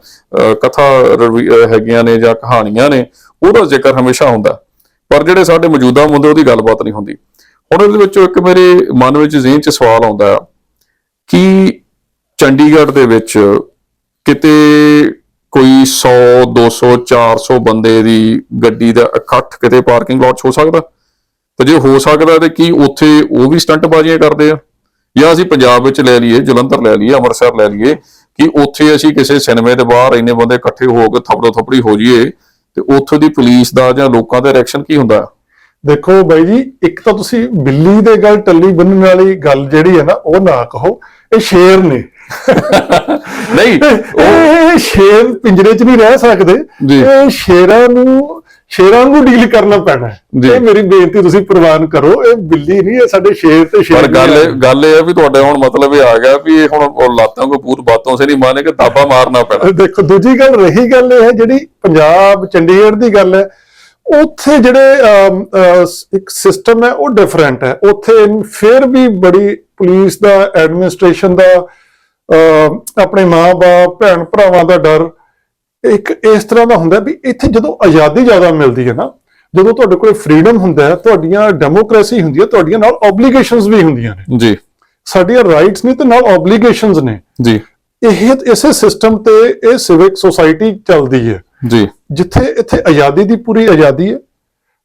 ਕਥਾ ਹੈਗੀਆਂ ਨੇ ਜਾਂ ਕਹਾਣੀਆਂ ਨੇ ਉਹਦਾ ਜ਼ਿਕਰ ਹਮੇਸ਼ਾ ਹੁੰਦਾ। ਪਰ ਜਿਹੜੇ ਸਾਡੇ ਮੌਜੂਦਾ ਮੁੱਦੇ ਉਹਦੀ ਗੱਲਬਾਤ ਨਹੀਂ ਹੁੰਦੀ। ਹੁਣ ਇਹਦੇ ਵਿੱਚੋਂ ਇੱਕ ਮੇਰੇ ਮਨ ਵਿੱਚ ਜ਼ਿਹਨ 'ਚ ਸਵਾਲ ਆਉਂਦਾ ਹੈ ਕਿ ਚੰਡੀਗੜ੍ਹ ਦੇ ਵਿੱਚ ਕਿਤੇ ਕੋਈ 100 200 400 ਬੰਦੇ ਦੀ ਗੱਡੀ ਦਾ ਇਕੱਠ ਕਿਤੇ ਪਾਰਕਿੰਗ ਲਾਟ 'ਚ ਹੋ ਸਕਦਾ? ਤੇ ਜੇ ਹੋ ਸਕਦਾ ਤੇ ਕੀ ਉੱਥੇ ਉਹ ਵੀ ਸਟੰਟਬਾਜ਼ੀਆਂ ਕਰਦੇ ਆ? ਜਾਂ ਅਸੀਂ ਪੰਜਾਬ ਵਿੱਚ ਲੈ ਲਈਏ, ਜਲੰਧਰ ਲੈ ਲਈਏ, ਅੰਮ੍ਰਿਤਸਰ ਲੈ ਲਈਏ ਕਿ ਉੱਥੇ ਅਸੀਂ ਕਿਸੇ ਸਿਨੇਮੇ ਦੇ ਬਾਹਰ ਇੰਨੇ ਬੰਦੇ ਇਕੱਠੇ ਹੋ ਕੇ ਥੱਪੜੋ ਥੱਪੜੀ ਹੋ ਜਾਈਏ ਤੇ ਉੱਥੋਂ ਦੀ ਪੁਲਿਸ ਦਾ ਜਾਂ ਲੋਕਾਂ ਦਾ ਰਿਐਕਸ਼ਨ ਕੀ ਹੁੰਦਾ ਹੈ? ਦੇਖੋ ਬਾਈ ਜੀ ਇੱਕ ਤਾਂ ਤੁਸੀਂ ਬਿੱਲੀ ਦੇ ਗੱਲ ਟੱਲੀ ਬੰਨਣ ਵਾਲੀ ਗੱਲ ਜਿਹੜੀ ਹੈ ਨਾ ਉਹ ਨਾ ਕਹੋ ਇਹ ਸ਼ੇਰ ਨੇ ਨਹੀਂ ਉਹ ਸ਼ੇਰ ਪਿੰਜਰੇ 'ਚ ਨਹੀਂ ਰਹਿ ਸਕਦੇ। ਇਹ ਸ਼ੇਰਾਂ ਨੂੰ ਸ਼ੇਰਾਂ ਨੂੰ ਡੀਲ ਕਰਨਾ ਪੈਣਾ। ਇਹ ਮੇਰੀ ਬੇਨਤੀ ਤੁਸੀਂ ਪ੍ਰਵਾਨ ਕਰੋ ਇਹ ਬਿੱਲੀ ਨਹੀਂ ਇਹ ਸਾਡੇ ਸ਼ੇਰ ਤੇ ਸ਼ੇਰ ਪਰ ਗੱਲ ਗੱਲ ਇਹ ਹੈ ਵੀ ਤੁਹਾਡੇ ਹੁਣ ਮਤਲਬ ਇਹ ਆ ਗਿਆ ਵੀ ਇਹ ਹੁਣ ਲਾਤਾਂ ਕੋ ਪੂਤ ਬਾਤੋਂ ਸੇ ਨਹੀਂ ਮਾਨੇ ਕਿ ਦਾਬਾ ਮਾਰਨਾ ਪੈਣਾ। ਦੇਖੋ ਦੂਜੀ ਗੱਲ ਰਹੀ ਗੱਲ ਇਹ ਹੈ ਜਿਹੜੀ ਪੰਜਾਬ ਚੰਡੀਗੜ੍ਹ ਦੀ ਗੱਲ ਹੈ ਉੱਥੇ ਜਿਹੜੇ ਇੱਕ ਸਿਸਟਮ ਹੈ ਉਹ ਡਿਫਰੈਂਟ ਹੈ। ਉੱਥੇ ਫਿਰ ਵੀ ਬੜੀ ਪੁਲਿਸ ਦਾ ਐਡਮਿਨਿਸਟ੍ਰੇਸ਼ਨ ਦਾ ਆਪਣੇ ਮਾਂ-ਬਾਪ ਭੈਣ ਭਰਾਵਾਂ ਦਾ ਡਰ ਇੱਕ ਇਸ ਤਰ੍ਹਾਂ ਦਾ ਹੁੰਦਾ ਵੀ ਇੱਥੇ ਜਦੋਂ ਆਜ਼ਾਦੀ ਜ਼ਿਆਦਾ ਮਿਲਦੀ ਹੈ ਨਾ ਜਦੋਂ ਤੁਹਾਡੇ ਕੋਲ ਫਰੀडम ਹੁੰਦਾ ਹੈ ਤੁਹਾਡੀਆਂ ਡੈਮੋਕ੍ਰੇਸੀ ਹੁੰਦੀ ਹੈ ਤੁਹਾਡੀਆਂ ਨਾਲ ਆਬਲੀਗੇਸ਼ਨਸ ਵੀ ਹੁੰਦੀਆਂ ਨੇ। ਜੀ। ਸਾਡੀਆਂ ਰਾਈਟਸ ਨਹੀਂ ਤੇ ਨਾਲ ਆਬਲੀਗੇਸ਼ਨਸ ਨੇ। ਜੀ। ਇਹ ਇਸੇ ਸਿਸਟਮ ਤੇ ਇਹ ਸਿਵਿਕ ਸੁਸਾਇਟੀ ਚੱਲਦੀ ਹੈ। ਜੀ। ਜਿੱਥੇ ਇੱਥੇ ਆਜ਼ਾਦੀ ਦੀ ਪੂਰੀ ਆਜ਼ਾਦੀ ਹੈ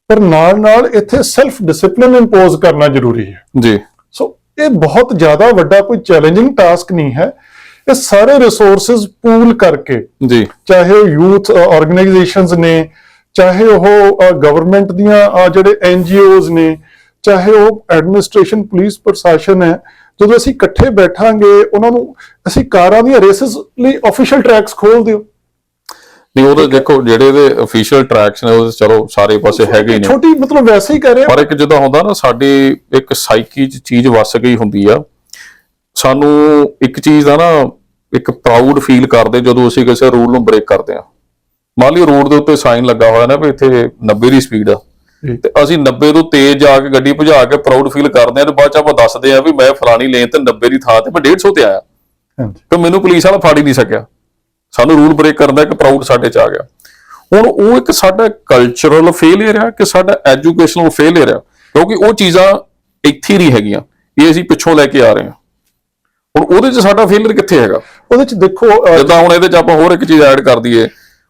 ਪਰ ਨਾਲ ਨਾਲ ਇੱਥੇ ਸੈਲਫ ਡਿਸਪਲਿਨ ਇੰਪੋਜ਼ ਕਰਨਾ ਜ਼ਰੂਰੀ ਹੈ। ਜੀ। ਸੋ ਇਹ ਬਹੁਤ ਜ਼ਿਆਦਾ ਵੱਡਾ ਕੋਈ ਚੈਲੰਜਿੰਗ ਟਾਸਕ ਨਹੀਂ ਹੈ। ਇਹ ਸਾਰੇ ਰਿਸੋਰਸਸ ਪੂਲ ਕਰਕੇ ਜੀ। ਚਾਹੇ ਉਹ ਯੂਥ ਆਰਗੇਨਾਈਜੇਸ਼ਨਸ ਨੇ ਚਾਹੇ ਉਹ ਗਵਰਨਮੈਂਟ ਦੀਆਂ ਜਿਹੜੇ ਐਨਜੀਓਜ਼ ਨੇ ਚਾਹੇ ਉਹ ਐਡਮਿਨਿਸਟ੍ਰੇਸ਼ਨ ਪੁਲਿਸ ਪ੍ਰਸ਼ਾਸਨ ਹੈ ਜਦੋਂ ਅਸੀਂ ਇਕੱਠੇ ਬੈਠਾਂਗੇ ਉਹਨਾਂ ਨੂੰ ਅਸੀਂ ਕਾਰਾਂ ਦੀਆਂ ਰੇਸਸ ਲਈ ਆਫੀਸ਼ੀਅਲ ਟਰੈਕਸ ਖੋਲ ਦਿਓ। ਨਹੀਂ ਉਹ ਤਾਂ ਦੇਖੋ ਜਿਹੜੇ ਇਹਦੇ ਅਫੀਸ਼ੀਅਲ ਟਰੈਕਸ ਨੇ ਉਹ ਚਲੋ ਸਾਰੇ ਪਾਸੇ ਹੈਗੇ ਹੀ ਨੇ। ਛੋਟੀ ਮਤਲਬ ਵੈਸੇ ਹੀ ਕਰ ਰਹੇ ਪਰ ਇੱਕ ਜਿੱਦਾਂ ਹੁੰਦਾ ਨਾ ਸਾਡੀ ਇੱਕ ਸਾਈਕੀ ਚ ਚੀਜ਼ ਵਸ ਗਈ ਹੁੰਦੀ ਆ। ਸਾਨੂੰ ਇੱਕ ਚੀਜ਼ ਦਾ ਨਾ ਇੱਕ ਪ੍ਰਾਊਡ ਫੀਲ ਕਰਦੇ ਜਦੋਂ ਅਸੀਂ ਕਿਸੇ ਰੂਲ ਨੂੰ ਬ੍ਰੇਕ ਕਰਦੇ ਆ ਮੰਨ ਲਓ ਰੋਡ ਦੇ ਉੱਤੇ ਸਾਈਨ ਲੱਗਾ ਹੋਇਆ ਨਾ ਵੀ ਇੱਥੇ 90 ਦੀ ਸਪੀਡ ਆ। ਤੇ ਅਸੀਂ 90 ਤੋਂ ਤੇਜ਼ ਜਾ ਕੇ ਗੱਡੀ ਭਜਾ ਕੇ ਪ੍ਰਾਊਡ ਫੀਲ ਕਰਦੇ ਆ ਤੇ ਬਾਅਦ ਚ ਆਪਾਂ ਦੱਸਦੇ ਆ ਵੀ ਮੈਂ ਫਲਾਣੀ ਲੇਨ ਤੇ 90 ਦੀ ਥਾਂ ਤੇ ਮੈਂ 150 ਤੇ ਆਇਆ। ਹਾਂਜੀ। ਤੇ ਮੈਨੂੰ ਪੁਲਿਸ ਵਾਲਾ ਫੜ ਹੀ ਨਹੀਂ ਸਕਿਆ। ਸਾਨੂੰ ਰੂਲ ਬ੍ਰੇਕ ਕਰਨ ਦਾ ਇੱਕ ਪ੍ਰਾਊਡ ਸਾਡੇ ਚ ਆ ਗਿਆ। ਹੁਣ ਉਹ ਇੱਕ ਸਾਡਾ ਕਲਚਰਲ ਫੇਲਿਅਰ ਆ ਕਿ ਸਾਡਾ ਐਜੂਕੇਸ਼ਨਲ ਫੇਲਿਅਰ ਆ? ਕਿਉਂਕਿ ਉਹ ਚੀਜ਼ਾਂ ਇੱਥੇ ਨਹੀਂ ਹੈਗੀਆਂ। ਇਹ ਅਸੀਂ ਪਿੱਛੋਂ ਲੈ ਕੇ ਆ ਰਹੇ ਹਾਂ। ਹੁਣ ਉਹਦੇ 'ਚ ਸਾਡਾ ਫੇਲਿਅਰ ਕਿੱਥੇ ਹੈਗਾ? ਉਹਦੇ ਚ ਦੇਖੋ ਅਹ, ਜਿੱਦਾਂ ਹੁਣ ਇਹਦੇ 'ਚ ਆਪਾਂ ਹੋਰ ਇੱਕ ਚੀਜ਼ ਐਡ ਕਰ ਦਈਏ।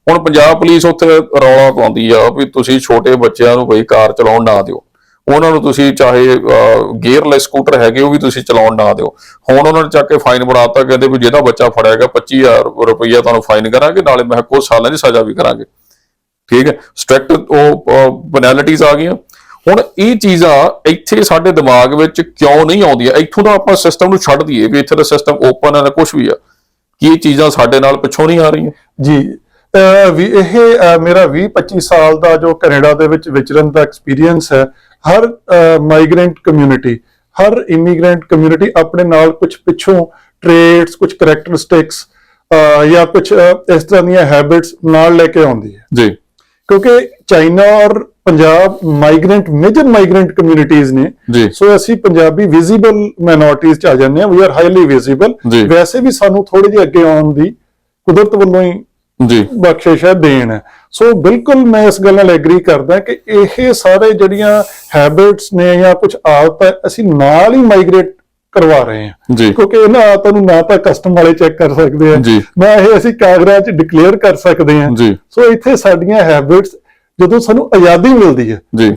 ਹੁਣ ਪੰਜਾਬ ਪੁਲਿਸ ਉੱਥੇ ਰੌਲਾ ਪਾਉਂਦੀ ਆ ਵੀ ਤੁਸੀਂ ਛੋਟੇ ਬੱਚਿਆਂ ਨੂੰ ਕੋਈ ਕਾਰ ਚਲਾਉਣ ਨਾ ਦਿਓ। ਉਹਨਾਂ ਨੂੰ ਤੁਸੀਂ ਚਾਹੇ ਗੇਅਰਲੈਸ ਸਕੂਟਰ ਹੈਗੇ ਉਹ ਵੀ ਤੁਸੀਂ ਚਲਾਉਣ ਨਾ ਦਿਓ। ਹੁਣ ਉਹਨਾਂ ਨੇ ਚੱਕ ਕੇ ਫਾਈਨ ਬਣਾਤਾ ਕਹਿੰਦੇ ਵੀ ਜਿਹਦਾ ਬੱਚਾ ਫੜਿਆ ਗਿਆ 25000 ਰੁਪਈਆ ਤੁਹਾਨੂੰ ਫਾਈਨ ਕਰਾਂਗੇ ਨਾਲੇ ਮੈਂ ਕੁਝ ਸਾਲਾਂ ਦੀ ਸਜ਼ਾ ਵੀ ਕਰਾਂਗੇ। ਠੀਕ ਹੈ? ਸਟ੍ਰਿਕਟ ਉਹ ਪੈਨੈਲਿਟੀਜ਼ ਆ ਗਈਆਂ। ਹੁਣ ਇਹ ਚੀਜ਼ਾਂ ਇੱਥੇ ਸਾਡੇ ਦਿਮਾਗ ਵਿੱਚ ਕਿਉਂ ਨਹੀਂ ਆਉਂਦੀਆਂ? ਇੱਥੋਂ ਦਾ ਆਪਾਂ ਸਿਸਟਮ ਨੂੰ ਛੱਡ ਦਈਏ ਵੀ ਇੱਥੇ ਦਾ ਸਿਸਟਮ ਓਪਨ ਹੈ ਕੁਝ ਵੀ ਆ। ਕੀ ਚੀਜ਼ਾਂ ਸਾਡੇ ਨਾਲ ਪਿੱਛੋਂ ਨਹੀਂ ਆ ਰਹੀਆਂ? ਜੀ ਵੀ ਇਹ ਮੇਰਾ 20 25 ਸਾਲ ਦਾ ਜੋ ਕੈਨੇਡਾ ਦੇ ਵਿੱਚ ਵਿਚਰਨ ਦਾ ਐਕਸਪੀਰੀਅੰਸ ਹੈ ਹਰ ਮਾਈਗ੍ਰੈਂਟ ਕਮਿਊਨਿਟੀ ਹਰ ਇਮੀਗ੍ਰੈਂਟ ਕਮਿਊਨਿਟੀ ਆਪਣੇ ਨਾਲ ਕੁਝ ਪਿੱਛੋਂ ਟ੍ਰੇਟਸ ਕੁਝ ਕੈਰੈਕਟਰਿਸਟਿਕਸ ਜਾਂ ਕੁਝ ਇਸ ਤਰ੍ਹਾਂ ਦੀਆਂ ਹੈਬਿਟਸ ਨਾਲ ਲੈ ਕੇ ਆਉਂਦੀ ਹੈ। ਜੀ। ਕਿਉਂਕਿ ਚਾਈਨਾ ਔਰ Punjab migrant major migrant communities ਨੇ। ਸੋ ਅਸੀਂ ਪੰਜਾਬੀ ਵਿਜ਼ੀਬਲ ਮਾਈਨੋਰਟੀਜ਼ ਚ ਆ ਜਾਂਦੇ ਹਾਂ। We are highly visible. ਵੈਸੇ ਵੀ ਸਾਨੂੰ ਥੋੜੇ ਜਿਹੇ ਅੱਗੇ ਆਉਣ ਦੀ ਕੁਦਰਤ ਵੱਲੋਂ ਹੀ ਜੀ। ਬਖਸ਼ਿਸ਼ ਹੈ ਦੇਣ ਸੋ ਬਿਲਕੁਲ ਮੈਂ ਇਸ ਗੱਲ ਨਾਲ ਐਗਰੀ ਕਰਦਾ ਕਿ ਇਹ ਸਾਰੇ ਜਿਹੜੀਆਂ ਹੈਬਿਟਸ ਨੇ ਜਾਂ ਕੁਝ ਆਦਤਾਂ ਅਸੀਂ ਨਾਲ ਹੀ ਮਾਈਗ੍ਰੇਟ ਕਰਵਾ ਰਹੇ ਹਾਂ। ਕਿਉਂਕਿ ਇਹਨਾਂ ਆਦਤਾਂ ਨੂੰ ਨਾ ਤਾਂ ਕਸਟਮ ਵਾਲੇ ਚੈੱਕ ਕਰ ਸਕਦੇ ਆ। ਨਾ ਇਹ ਅਸੀਂ ਕਾਗਜ਼ਾਂ 'ਚ ਡਿਕਲੇਅਰ ਕਰ ਸਕਦੇ ਹਾਂ ਜੀ। ਸੋ ਇੱਥੇ ਸਾਡੀਆਂ ਹੈਬਿਟਸ ਜਦੋਂ ਸਾਨੂੰ ਆਜ਼ਾਦੀ ਮਿਲਦੀ ਹੈ ਜੀ।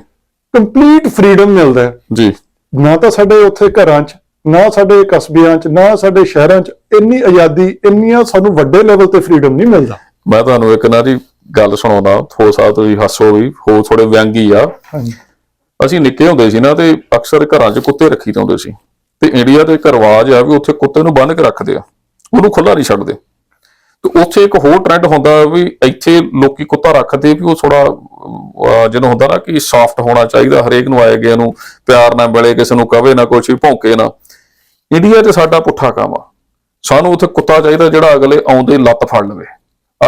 ਕੰਪਲੀਟ ਫਰੀडम ਮਿਲਦਾ ਹੈ। ਜੀ। ਨਾ ਤਾਂ ਸਾਡੇ ਉੱਥੇ ਘਰਾਂ 'ਚ ਨਾ ਸਾਡੇ ਕਸਬਿਆਂ 'ਚ ਨਾ ਸਾਡੇ ਸ਼ਹਿਰਾਂ 'ਚ ਇੰਨੀ ਆਜ਼ਾਦੀ ਇੰਨੀਆਂ ਸਾਨੂੰ ਵੱਡੇ ਲੈਵਲ ਤੇ ਫਰੀडम ਨਹੀਂ ਮਿਲਦਾ। ਮੈਂ ਤੁਹਾਨੂੰ ਇੱਕ ਨਾ ਦੀ ਗੱਲ ਸੁਣਾਉਂਦਾ ਥੋ ਸਾਹਿਬ ਤੁਸੀਂ ਹੱਸੋ ਵੀ ਹੋ ਥੋੜੇ ਵਿਅੰਗੀ ਆ। ਅਸੀਂ ਨਿੱਕੇ ਹੁੰਦੇ ਸੀ ਨਾ ਤੇ ਅਕਸਰ ਘਰਾਂ 'ਚ ਕੁੱਤੇ ਰੱਖੀ ਜਾਂਦੇ ਸੀ। ਤੇ ਇੰਡੀਆ ਦੇ ਇੱਕ ਰਿਵਾਜ ਆ ਵੀ ਉੱਥੇ ਕੁੱਤੇ ਨੂੰ ਬੰਨ੍ਹ ਕੇ ਰੱਖਦੇ ਆ ਉਹਨੂੰ ਖੁੱਲਾ ਨਹੀਂ ਛੱਡਦੇ। ਉੱਥੇ ਇੱਕ ਹੋਰ ਟ੍ਰੈਂਡ ਹੁੰਦਾ ਵੀ ਇੱਥੇ ਲੋਕੀ ਕੁੱਤਾ ਰੱਖਦੇ ਵੀ ਉਹ ਥੋੜਾ ਜਿਹਨੂੰ ਹੁੰਦਾ ਨਾ ਕਿ ਸੌਫਟ ਹੋਣਾ ਚਾਹੀਦਾ ਹਰੇਕ ਨੂੰ ਆਏ ਗਿਆ ਨੂੰ ਪਿਆਰ ਨਾਲ ਮਿਲੇ ਕਿਸੇ ਨੂੰ ਕਵੇ ਨਾ ਕੁਛ ਵੀ ਭੌਂਕੇ ਨਾ। ਇੰਡੀਆ 'ਚ ਸਾਡਾ ਪੁੱਠਾ ਕੰਮ ਆ। ਸਾਨੂੰ ਉੱਥੇ ਕੁੱਤਾ ਚਾਹੀਦਾ ਜਿਹੜਾ ਅਗਲੇ ਆਉਂਦੇ ਲੱਤ ਫੜ ਲਵੇ।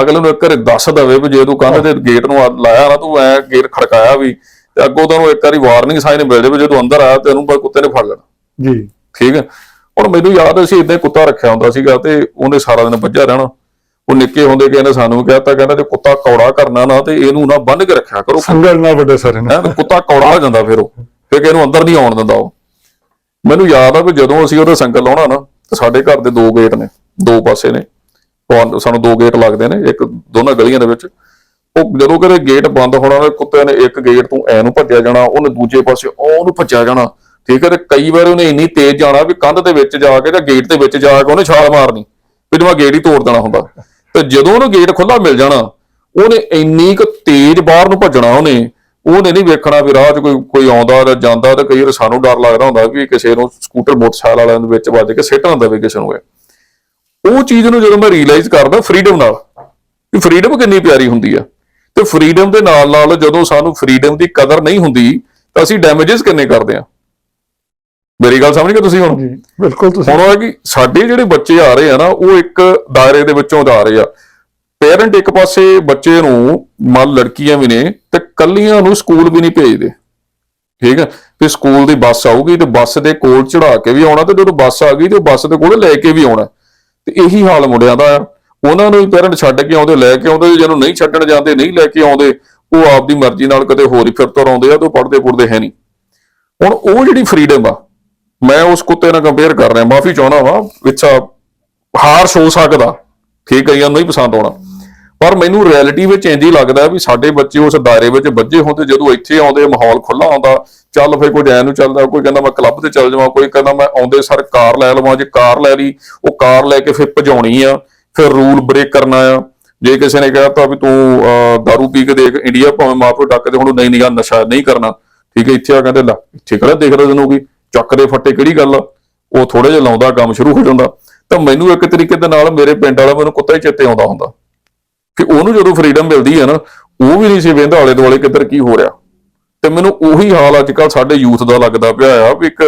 ਅਗਲੇ ਨੂੰ ਇੱਕ ਵਾਰੀ ਦੱਸ ਦਵੇ ਵੀ ਜੇ ਤੂੰ ਕੰਧ ਦੇ ਗੇਟ ਨੂੰ ਲਾਇਆ ਨਾ ਤੂੰ ਐ ਗੇਟ ਖੜਕਾਇਆ ਵੀ ਤੇ ਅੱਗੋਂ ਤੈਨੂੰ ਇੱਕ ਵਾਰੀ ਵਾਰਨਿੰਗ ਸਾਈਨ ਮਿਲ ਜਾਵੇ ਜੇ ਤੂੰ ਅੰਦਰ ਆਇਆ ਤੈਨੂੰ ਬਸ ਕੁੱਤੇ ਨੇ ਫੜ ਲੈਣਾ। ਜੀ। ਠੀਕ ਹੈ। ਹੁਣ ਮੈਨੂੰ ਯਾਦ ਹੈ ਸੀ ਇਦਾਂ ਕੁੱਤਾ ਰੱਖਿਆ ਹੁੰਦਾ ਸੀਗਾ ਤੇ ਉਹਨੇ ਸਾਰਾ ਦਿਨ ਭੱਜਿਆ ਰਹਿਣਾ। ਉਹ ਨਿੱਕੇ ਹੁੰਦੇ ਕਿ ਇਹਨੇ ਸਾਨੂੰ ਕਹਿਤਾ ਕਹਿੰਦਾ ਜੇ ਕੁੱਤਾ ਕੌੜਾ ਕਰਨਾ ਨਾ ਤੇ ਇਹਨੂੰ ਨਾ ਬੰਨ ਕੇ ਰੱਖਿਆ ਕਰੋ। ਸੰਗਲ ਨਾਲ ਵੱਡੇ ਸਾਰੇ ਨੇ। ਤੇ ਕੁੱਤਾ ਕੌੜਾ ਹੋ ਜਾਂਦਾ ਫਿਰ ਉਹ। ਫਿਰ ਕਿ ਇਹਨੂੰ ਅੰਦਰ ਨਹੀਂ ਆਉਣ ਦਿੰਦਾ ਉਹ। ਮੈਨੂੰ ਯਾਦ ਆ ਕਿ ਜਦੋਂ ਅਸੀਂ ਉਹਦੇ ਸੰਗਲ ਲਾਉਣਾ ਨਾ ਤੇ ਸਾਡੇ ਘਰ ਦੇ ਦੋ ਗੇਟ ਨੇ ਦੋ ਪਾਸੇ ਨੇ। ਸਾਨੂੰ ਦੋ ਗੇਟ ਲੱਗਦੇ ਨੇ ਇੱਕ ਦੋਨਾਂ ਗਲੀਆਂ ਦੇ ਵਿੱਚ। ਉਹ ਜਦੋਂ ਕਦੇ ਗੇਟ ਬੰਦ ਹੋਣਾ ਨਾ ਕੁੱਤੇ ਨੇ ਇੱਕ ਗੇਟ ਤੋਂ ਐ ਨੂੰ ਭੱਜਿਆ ਜਾਣਾ ਉਹਨੇ ਦੂਜੇ ਪਾਸੇ ਉਹ ਨੂੰ ਭੱਜਿਆ ਜਾਣਾ। ਠੀਕ ਹੈ ਤੇ ਕਈ ਵਾਰ ਉਹਨੇ ਇੰਨੀ ਤੇਜ਼ ਜਾਣਾ ਵੀ ਕੰਧ ਦੇ ਵਿੱਚ ਜਾ ਕੇ ਤੇ ਗੇਟ ਦੇ ਵਿੱਚ ਜਾ ਕੇ ਉਹਨੇ ਛਾਲ ਮਾਰਨੀ ਵੀ ਜਮਾ ਗੇਟ ਹੀ ਤੋੜ ਦੇਣਾ ਹੁੰਦਾ। ਤੇ ਜਦੋਂ ਉਹਨੂੰ ਗੇਟ ਖੁੱਲਾ ਮਿਲ ਜਾਣਾ, ਉਹਨੇ ਇੰਨੀ ਕੁ ਤੇਜ਼ ਬਾਹਰ ਨੂੰ ਭੱਜਣਾ ਉਹਨੇ ਉਹਨੇ ਨਹੀਂ ਵੇਖਣਾ ਵੀ ਰਾਹ 'ਚ ਕੋਈ ਕੋਈ ਆਉਂਦਾ ਜਾਂ ਜਾਂਦਾ ਤੇ ਕਈ ਵਾਰ ਸਾਨੂੰ ਡਰ ਲੱਗਦਾ ਹੁੰਦਾ ਵੀ ਕਿਸੇ ਨੂੰ ਸਕੂਟਰ ਮੋਟਰਸਾਈਕਲ ਵਾਲਿਆਂ ਦੇ ਵਿੱਚ ਵੱਜ ਕੇ ਸਿੱਟਾਂ ਦੇਵੇ ਕਿਸੇ ਨੂੰ ਉਹ ਚੀਜ਼ ਨੂੰ ਜਦੋਂ ਮੈਂ ਰਿਅਲਾਈਜ਼ ਕਰਦਾ ਫਰੀडम ਨਾਲ ਕਿ ਫਰੀडम ਕਿੰਨੀ ਪਿਆਰੀ ਹੁੰਦੀ ਆ। ਤੇ ਫਰੀडम ਦੇ ਨਾਲ ਨਾਲ ਜਦੋਂ ਸਾਨੂੰ ਫਰੀडਮ ਦੀ ਕਦਰ ਨਹੀਂ ਹੁੰਦੀ, ਤਾਂ ਅਸੀਂ ਡੈਮੇजेस ਕਿੰਨੇ ਕਰਦੇ ਆ। ਮੇਰੀ ਗੱਲ ਸਮਝ ਗਏ ਤੁਸੀਂ ਹੁਣ? ਜੀ ਬਿਲਕੁਲ ਤੁਸੀਂ। ਹੁਣ ਹੈ ਕਿ ਸਾਡੇ ਜਿਹੜੇ ਬੱਚੇ ਆ ਰਹੇ ਆ ਨਾ ਉਹ ਇੱਕ ਦਾਇਰੇ ਦੇ ਵਿੱਚੋਂ ਆ ਰਹੇ ਆ। ਪੇਰੈਂਟ ਇੱਕ ਪਾਸੇ ਬੱਚੇ ਨੂੰ ਮੰਨ ਲੜਕੀਆਂ ਵੀ ਨੇ ਤੇ ਕੱਲੀਆਂ ਨੂੰ ਸਕੂਲ ਵੀ ਨਹੀਂ ਭੇਜਦੇ। ਠੀਕ ਹੈ ਤੇ ਸਕੂਲ ਦੀ ਬੱਸ ਆਊਗੀ ਤੇ ਬੱਸ ਦੇ ਕੋਲ ਚੜਾ ਕੇ ਵੀ ਆਉਣਾ ਤੇ ਜਦੋਂ ਬੱਸ ਆ ਗਈ ਤੇ ਬੱਸ ਦੇ ਕੋਲ ਲੈ ਕੇ ਵੀ ਆਉਣਾ। ਤੇ ਇਹੀ ਹਾਲ ਮੁੰਡਿਆਂ ਦਾ ਆ। ਉਹਨਾਂ ਨੂੰ ਵੀ ਪੇਰੈਂਟ ਛੱਡ ਕੇ ਆਉਂਦੇ ਲੈ ਕੇ ਆਉਂਦੇ ਜਿਹਨੂੰ ਨਹੀਂ ਛੱਡਣ ਜਾਂਦੇ ਨਹੀਂ ਲੈ ਕੇ ਆਉਂਦੇ ਉਹ ਆਪਦੀ ਮਰਜ਼ੀ ਨਾਲ ਕਦੇ ਹੋਰ ਹੀ ਫਿਰ ਤੁਰ ਆਉਂਦੇ ਆ ਤੇ ਉਹ ਪੜਦੇ ਪੁੜਦੇ ਹੈ ਨਹੀਂ। ਹੁਣ ਉਹ ਜਿਹੜੀ ਫਰੀडम ਆ ਮੈਂ ਉਸ ਕੁੱਤੇ ਨਾਲ ਕੰਪੇਅਰ ਕਰ ਰਿਹਾ ਮਾਫੀ ਚਾਹਣਾ ਵਾ ਵਿੱਚ ਹਾਰਸ਼ ਹੋ ਸਕਦਾ ਠੀਕ ਹੈ ਜਾਂ ਨਹੀਂ ਪਸੰਦ ਆਉਣਾ। ਪਰ ਮੈਨੂੰ ਰਿਐਲਿਟੀ ਵਿੱਚ ਇੰਜ ਹੀ ਲੱਗਦਾ ਵੀ ਸਾਡੇ ਬੱਚੇ ਉਸ ਦਾਇਰੇ ਵਿੱਚ ਵੱਜੇ ਹੁੰਦੇ ਜਦੋਂ ਇੱਥੇ ਆਉਂਦੇ ਮਾਹੌਲ ਖੁੱਲਾ ਆਉਂਦਾ ਚੱਲ ਫੇ ਕੋਈ ਡੈਨ ਨੂੰ ਚੱਲਦਾ ਕੋਈ ਕਹਿੰਦਾ ਮੈਂ ਕਲੱਬ ਤੇ ਚੱਲ ਜਾਵਾਂ ਕੋਈ ਕਹਿੰਦਾ ਮੈਂ ਆਉਂਦੇ ਸਰ ਕਾਰ ਲੈ ਲਵਾਂ ਜੇ ਕਾਰ ਲੈ ਲਈ ਉਹ ਕਾਰ ਲੈ ਕੇ ਫਿਰ ਭਜਾਉਣੀ ਆ ਫਿਰ ਰੂਲ ਬ੍ਰੇਕ ਕਰਨਾ ਆ। ਜੇ ਕਿਸੇ ਨੇ ਕਿਹਾ ਤਾਂ ਵੀ ਤੂੰ ਅਹ, ਦਾਰੂ ਪੀ ਕੇ ਦੇਖ ਇੰਡੀਆ ਭਾਵੇਂ ਮਾਪੇ ਡੱਕਦੇ ਹੁਣ ਨਹੀਂ ਨਿਗਾ ਨਸ਼ਾ ਨਹੀਂ ਕਰਨਾ ਠੀਕ ਹੈ ਇੱਥੇ ਆ ਕਹਿੰਦੇ ਲੈ ਇੱਥੇ ਕਿਹੜਾ ਦੇਖ ਰਿਹਾ ਤੈਨੂੰ ਕੀ? ਚੱਕ ਦੇ ਫੱਟੇ ਕਿਹੜੀ ਗੱਲ ਆ? ਉਹ ਥੋੜੇ ਜਿਹਾ ਲਾਉਂਦਾ, ਕੰਮ ਸ਼ੁਰੂ ਹੋ ਜਾਂਦਾ। ਤਾਂ ਮੈਨੂੰ ਇੱਕ ਤਰੀਕੇ ਦੇ ਨਾਲ ਮੇਰੇ ਪਿੰਡ ਵਾਲਾ ਮੈਨੂੰ ਕੁੱਤਾ ਹੀ ਚੇਤੇ ਆਉਂਦਾ ਹੁੰਦਾ। ਕਿ ਉਹਨੂੰ ਜਦੋਂ ਫਰੀडम ਮਿਲਦੀ ਹੈ ਨਾ, ਉਹ ਵੀ ਨਹੀਂ ਸੀ ਵੇਂਦਾ ਆਲੇ ਦੁਆਲੇ ਕਿੱਧਰ ਕੀ ਹੋ ਰਿਹਾ। ਤੇ ਮੈਨੂੰ ਉਹੀ ਹਾਲ ਅੱਜ ਕੱਲ ਸਾਡੇ ਯੂਥ ਦਾ ਲੱਗਦਾ ਪਿਆ ਆ ਵੀ ਇੱਕ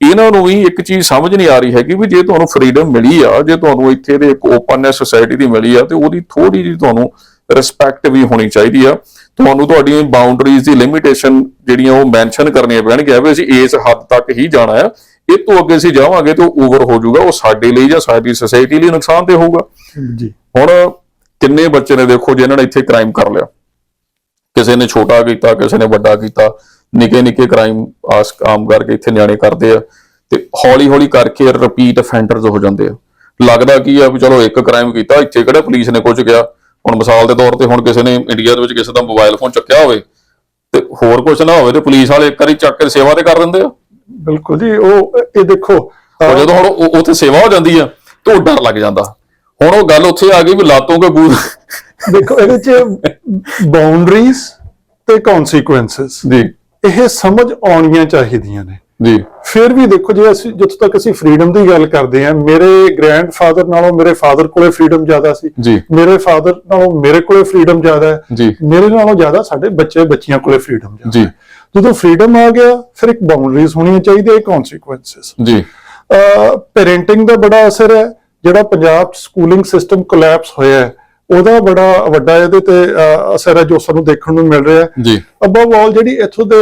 ਇਹਨਾਂ ਨੂੰ ਵੀ ਇੱਕ ਚੀਜ਼ ਸਮਝ ਨਹੀਂ ਆ ਰਹੀ ਹੈਗੀ ਵੀ ਜੇ ਤੁਹਾਨੂੰ ਫਰੀडम ਮਿਲੀ ਆ, ਜੇ ਤੁਹਾਨੂੰ ਇੱਥੇ ਦੇ ਇੱਕ ਓਪਨਨੈਸ ਸੋਸਾਇਟੀ ਦੀ ਮਿਲੀ ਆ, ਤੇ ਉਹਦੀ ਥੋੜੀ ਜੀ ਤੁਹਾਨੂੰ ਰਿਸਪੈਕਟ ਵੀ ਹੋਣੀ ਚਾਹੀਦੀ ਆ। ਤੁਹਾਨੂੰ ਤੁਹਾਡੀਆਂ ਬਾਉਂਡਰੀਜ਼ ਦੀ ਲਿਮਿਟੇਸ਼ਨ ਜਿਹੜੀਆਂ ਉਹ ਮੈਂਸ਼ਨ ਕਰਨੀਆਂ ਪੈਣਗੀਆਂ ਵੀ ਅਸੀਂ ਇਸ ਹੱਦ ਤੱਕ ਹੀ ਜਾਣਾ ਆ। ਇਹ ਤੋਂ ਅੱਗੇ ਅਸੀਂ ਜਾਵਾਂਗੇ ਤੇ ਓਵਰ ਹੋ ਜਾਊਗਾ ਉਹ ਸਾਡੇ ਲਈ ਜਾਂ ਸਾਡੀ ਸੋਸਾਇਟੀ ਲਈ ਨੁਕਸਾਨ ਤੇ ਹੋਊਗਾ। ਜੀ। ਹੁਣ ਕਿੰਨੇ ਬੱਚੇ ਨੇ ਦੇਖੋ ਜਿਨ੍ਹਾਂ ਨੇ ਇੱਥੇ ਕ੍ਰਾਈਮ ਕਰ ਲਿਆ। ਕਿਸੇ ਨੇ ਛੋਟਾ ਕੀਤਾ ਕਿਸੇ ਨੇ ਵੱਡਾ ਕੀਤਾ ਨਿੱਕੇ ਨਿੱਕੇ ਕ੍ਰਾਈਮ ਆਸ ਆਮ ਕਰਕੇ ਇੱਥੇ ਨਿਆਣੇ ਕਰਦੇ ਆ ਤੇ ਹੌਲੀ ਹੌਲੀ ਕਰਕੇ ਰਿਪੀਟ ਅਫੈਂਡਰਸ ਹੋ ਜਾਂਦੇ ਆ। ਲੱਗਦਾ ਕੀ ਆ ਵੀ ਚਲੋ ਇੱਕ ਕ੍ਰਾਈਮ ਕੀਤਾ ਇੱਥੇ ਕਿਹੜਾ ਪੁਲਿਸ ਨੇ ਕੁਝ ਕਿਹਾ? ਹੁਣ ਮਿਸਾਲ ਦੇ ਤੌਰ ਤੇ ਹੁਣ ਕਿਸੇ ਨੇ ਇੰਡੀਆ ਦੇ ਵਿੱਚ ਕਿਸੇ ਦਾ ਮੋਬਾਈਲ ਫੋਨ ਚੱਕਿਆ ਹੋਵੇ ਤੇ ਹੋਰ ਕੁਝ ਨਾ ਹੋਵੇ ਤੇ ਪੁਲਿਸ ਵਾਲੇ ਇੱਕ ਵਾਰੀ ਚੱਕ ਕੇ ਸੇਵਾ ਤੇ ਕਰ ਦਿੰਦੇ ਆ। ਬਿਲਕੁਲ ਜੀ ਉਹ ਇਹ ਦੇਖੋ ਜਦੋਂ ਹੁਣ ਉੱਥੇ ਸੇਵਾ ਹੋ ਜਾਂਦੀ ਆ ਤੇ ਉਹ ਡਰ ਲੱਗ ਜਾਂਦਾ। ਹੁਣ ਉਹ ਗੱਲ ਉੱਥੇ ਆ ਗਈ ਵੀ ਲਾਤੋਂ ਕੇ ਬੂਦ ਦੇਖੋ ਇਹਦੇ ਚ ਬਾਉਂਡਰੀਜ਼ ਤੇ ਕਨਸੀਕੁਐਂਸਸ ਜੀ। ਇਹ ਸਮਝ ਆਉਣੀਆਂ ਚਾਹੀਦੀਆਂ ਨੇ। ਜੀ। ਫਿਰ ਵੀ ਦੇਖੋ ਜੇ ਅਸੀਂ ਜਿੱਥੋਂ ਤੱਕ ਅਸੀਂ ਫਰੀडम ਦੀ ਗੱਲ ਕਰਦੇ ਆ ਮੇਰੇ ਗ੍ਰੈਂਡਫਾਦਰ ਨਾਲੋਂ ਮੇਰੇ ਫਾਦਰ ਕੋਲੇ ਫਰੀडम ਜ਼ਿਆਦਾ ਸੀ। ਮੇਰੇ ਫਾਦਰ ਨਾਲੋਂ ਮੇਰੇ ਕੋਲੇ ਫਰੀडम ਜ਼ਿਆਦਾ ਹੈ। ਮੇਰੇ ਨਾਲੋਂ ਜ਼ਿਆਦਾ ਸਾਡੇ ਬੱਚੇ ਬੱਚੀਆਂ ਕੋਲੇ ਫਰੀडम ਜ਼ਿਆਦਾ ਜੀ। ਜਦੋਂ ਫਰੀडम ਆ ਗਿਆ ਫਿਰ ਇੱਕ ਬਾਉਂਡਰੀਜ਼ ਹੋਣੀਆਂ ਚਾਹੀਦੀਆਂ ਇਹ ਕਨਸੀਕੁਐਂਸਸ ਜੀ। ਪੇਰੈਂਟਿੰਗ ਦਾ ਬੜਾ ਅਸਰ ਹੈ ਜਿਹੜਾ ਪੰਜਾਬ ਸਕੂਲਿੰਗ ਸਿਸਟਮ ਕੋਲੈਪਸ ਹੋਇਆ ਹੈ। ਉਹਦਾ ਬੜਾ ਵੱਡਾ ਇਹਦੇ ਤੇ ਅਸਰ ਹੈ ਜੋ ਸਾਨੂੰ ਦੇਖਣ ਨੂੰ ਮਿਲ ਰਿਹਾ ਜੀ। ਅਬਵ ਆਲ ਜਿਹੜੀ ਇਥੋਂ ਦੇ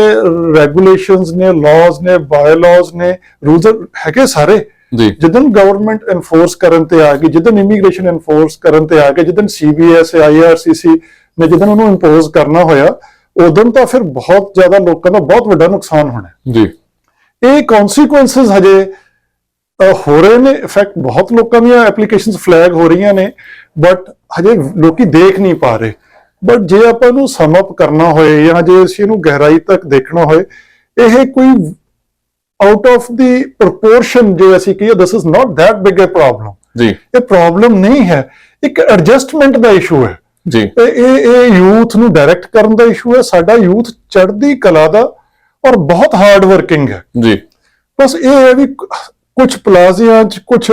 ਰੈਗੂਲੇਸ਼ਨਸ ਨੇ ਲਾਜ਼ ਨੇ ਬਾਇਲਾਜ਼ ਨੇ ਰੂਲਸ ਹੈਗੇ ਸਾਰੇ। ਜੀ। ਜਦੋਂ ਗਵਰਨਮੈਂਟ ਐਨਫੋਰਸ ਕਰਨ ਤੇ ਆ ਗਈ ਜਦੋਂ ਇਮੀਗ੍ਰੇਸ਼ਨ ਐਨਫੋਰਸ ਕਰਨ ਤੇ ਆ ਗਏ ਜਦੋਂ ਸੀਬੀਐਸ ਆਈਆਰਸੀਸੀ ਨੇ ਜਦੋਂ ਉਹਨੂੰ ਇੰਪੋਜ਼ ਕਰਨਾ ਹੋਇਆ ਉਦੋਂ ਤਾਂ ਫਿਰ ਬਹੁਤ ਜ਼ਿਆਦਾ ਲੋਕਾਂ ਦਾ ਬਹੁਤ ਵੱਡਾ ਨੁਕਸਾਨ ਹੋਣਾ। ਜੀ। ਇਹ ਕਨਸੀਕੁਐਂਸਸ ਹਜੇ ਹੋ ਰਹੇ ਨੇ ਇਫੈਕਟ ਬਹੁਤ ਲੋਕਾਂ ਦੀਆਂ ਐਪਲੀਕੇਸ਼ਨਸ ਫਲੈਗ ਹੋ ਰਹੀਆਂ ਨੇ ਬਟ ਹਜੇ ਲੋਕੀ ਦੇਖ ਨਹੀਂ ਪਾ ਰਹੇ। ਬਟ ਜੇ ਆਪਾਂ ਇਹਨੂੰ ਸਮ ਅਪ ਕਰਨਾ ਹੋਏ ਜਾਂ ਜੇ ਅਸੀਂ ਇਹਨੂੰ ਗਹਿਰਾਈ ਤੱਕ ਦੇਖਣਾ ਹੋਏ ਇਹ ਕੋਈ ਆਊਟ ਆਫ ਦੀ ਪ੍ਰੋਪੋਰਸ਼ਨ ਜੋ ਅਸੀਂ ਕਹੀਏ this is not that big a problem ਜੀ। ਇਹ ਪ੍ਰੋਬਲਮ ਨਹੀਂ ਹੈ ਇੱਕ ਐਡਜਸਟਮੈਂਟ ਦਾ ਇਸ਼ੂ ਹੈ। ਜੀ। ਇਹ ਇਹ ਯੂਥ ਨੂੰ ਡਾਇਰੈਕਟ ਕਰਨ ਦਾ ਇਸ਼ੂ ਹੈ ਸਾਡਾ ਯੂਥ ਚੜ੍ਹਦੀ ਕਲਾ ਦਾ ਔਰ ਬਹੁਤ ਹਾਰਡ ਵਰਕਿੰਗ ਹੈ। ਜੀ। ਬਸ ਇਹ ਹੈ ਵੀ ਕੁਝ ਪਲਾਜ਼ਿਆਂ 'ਚ ਕੁਝ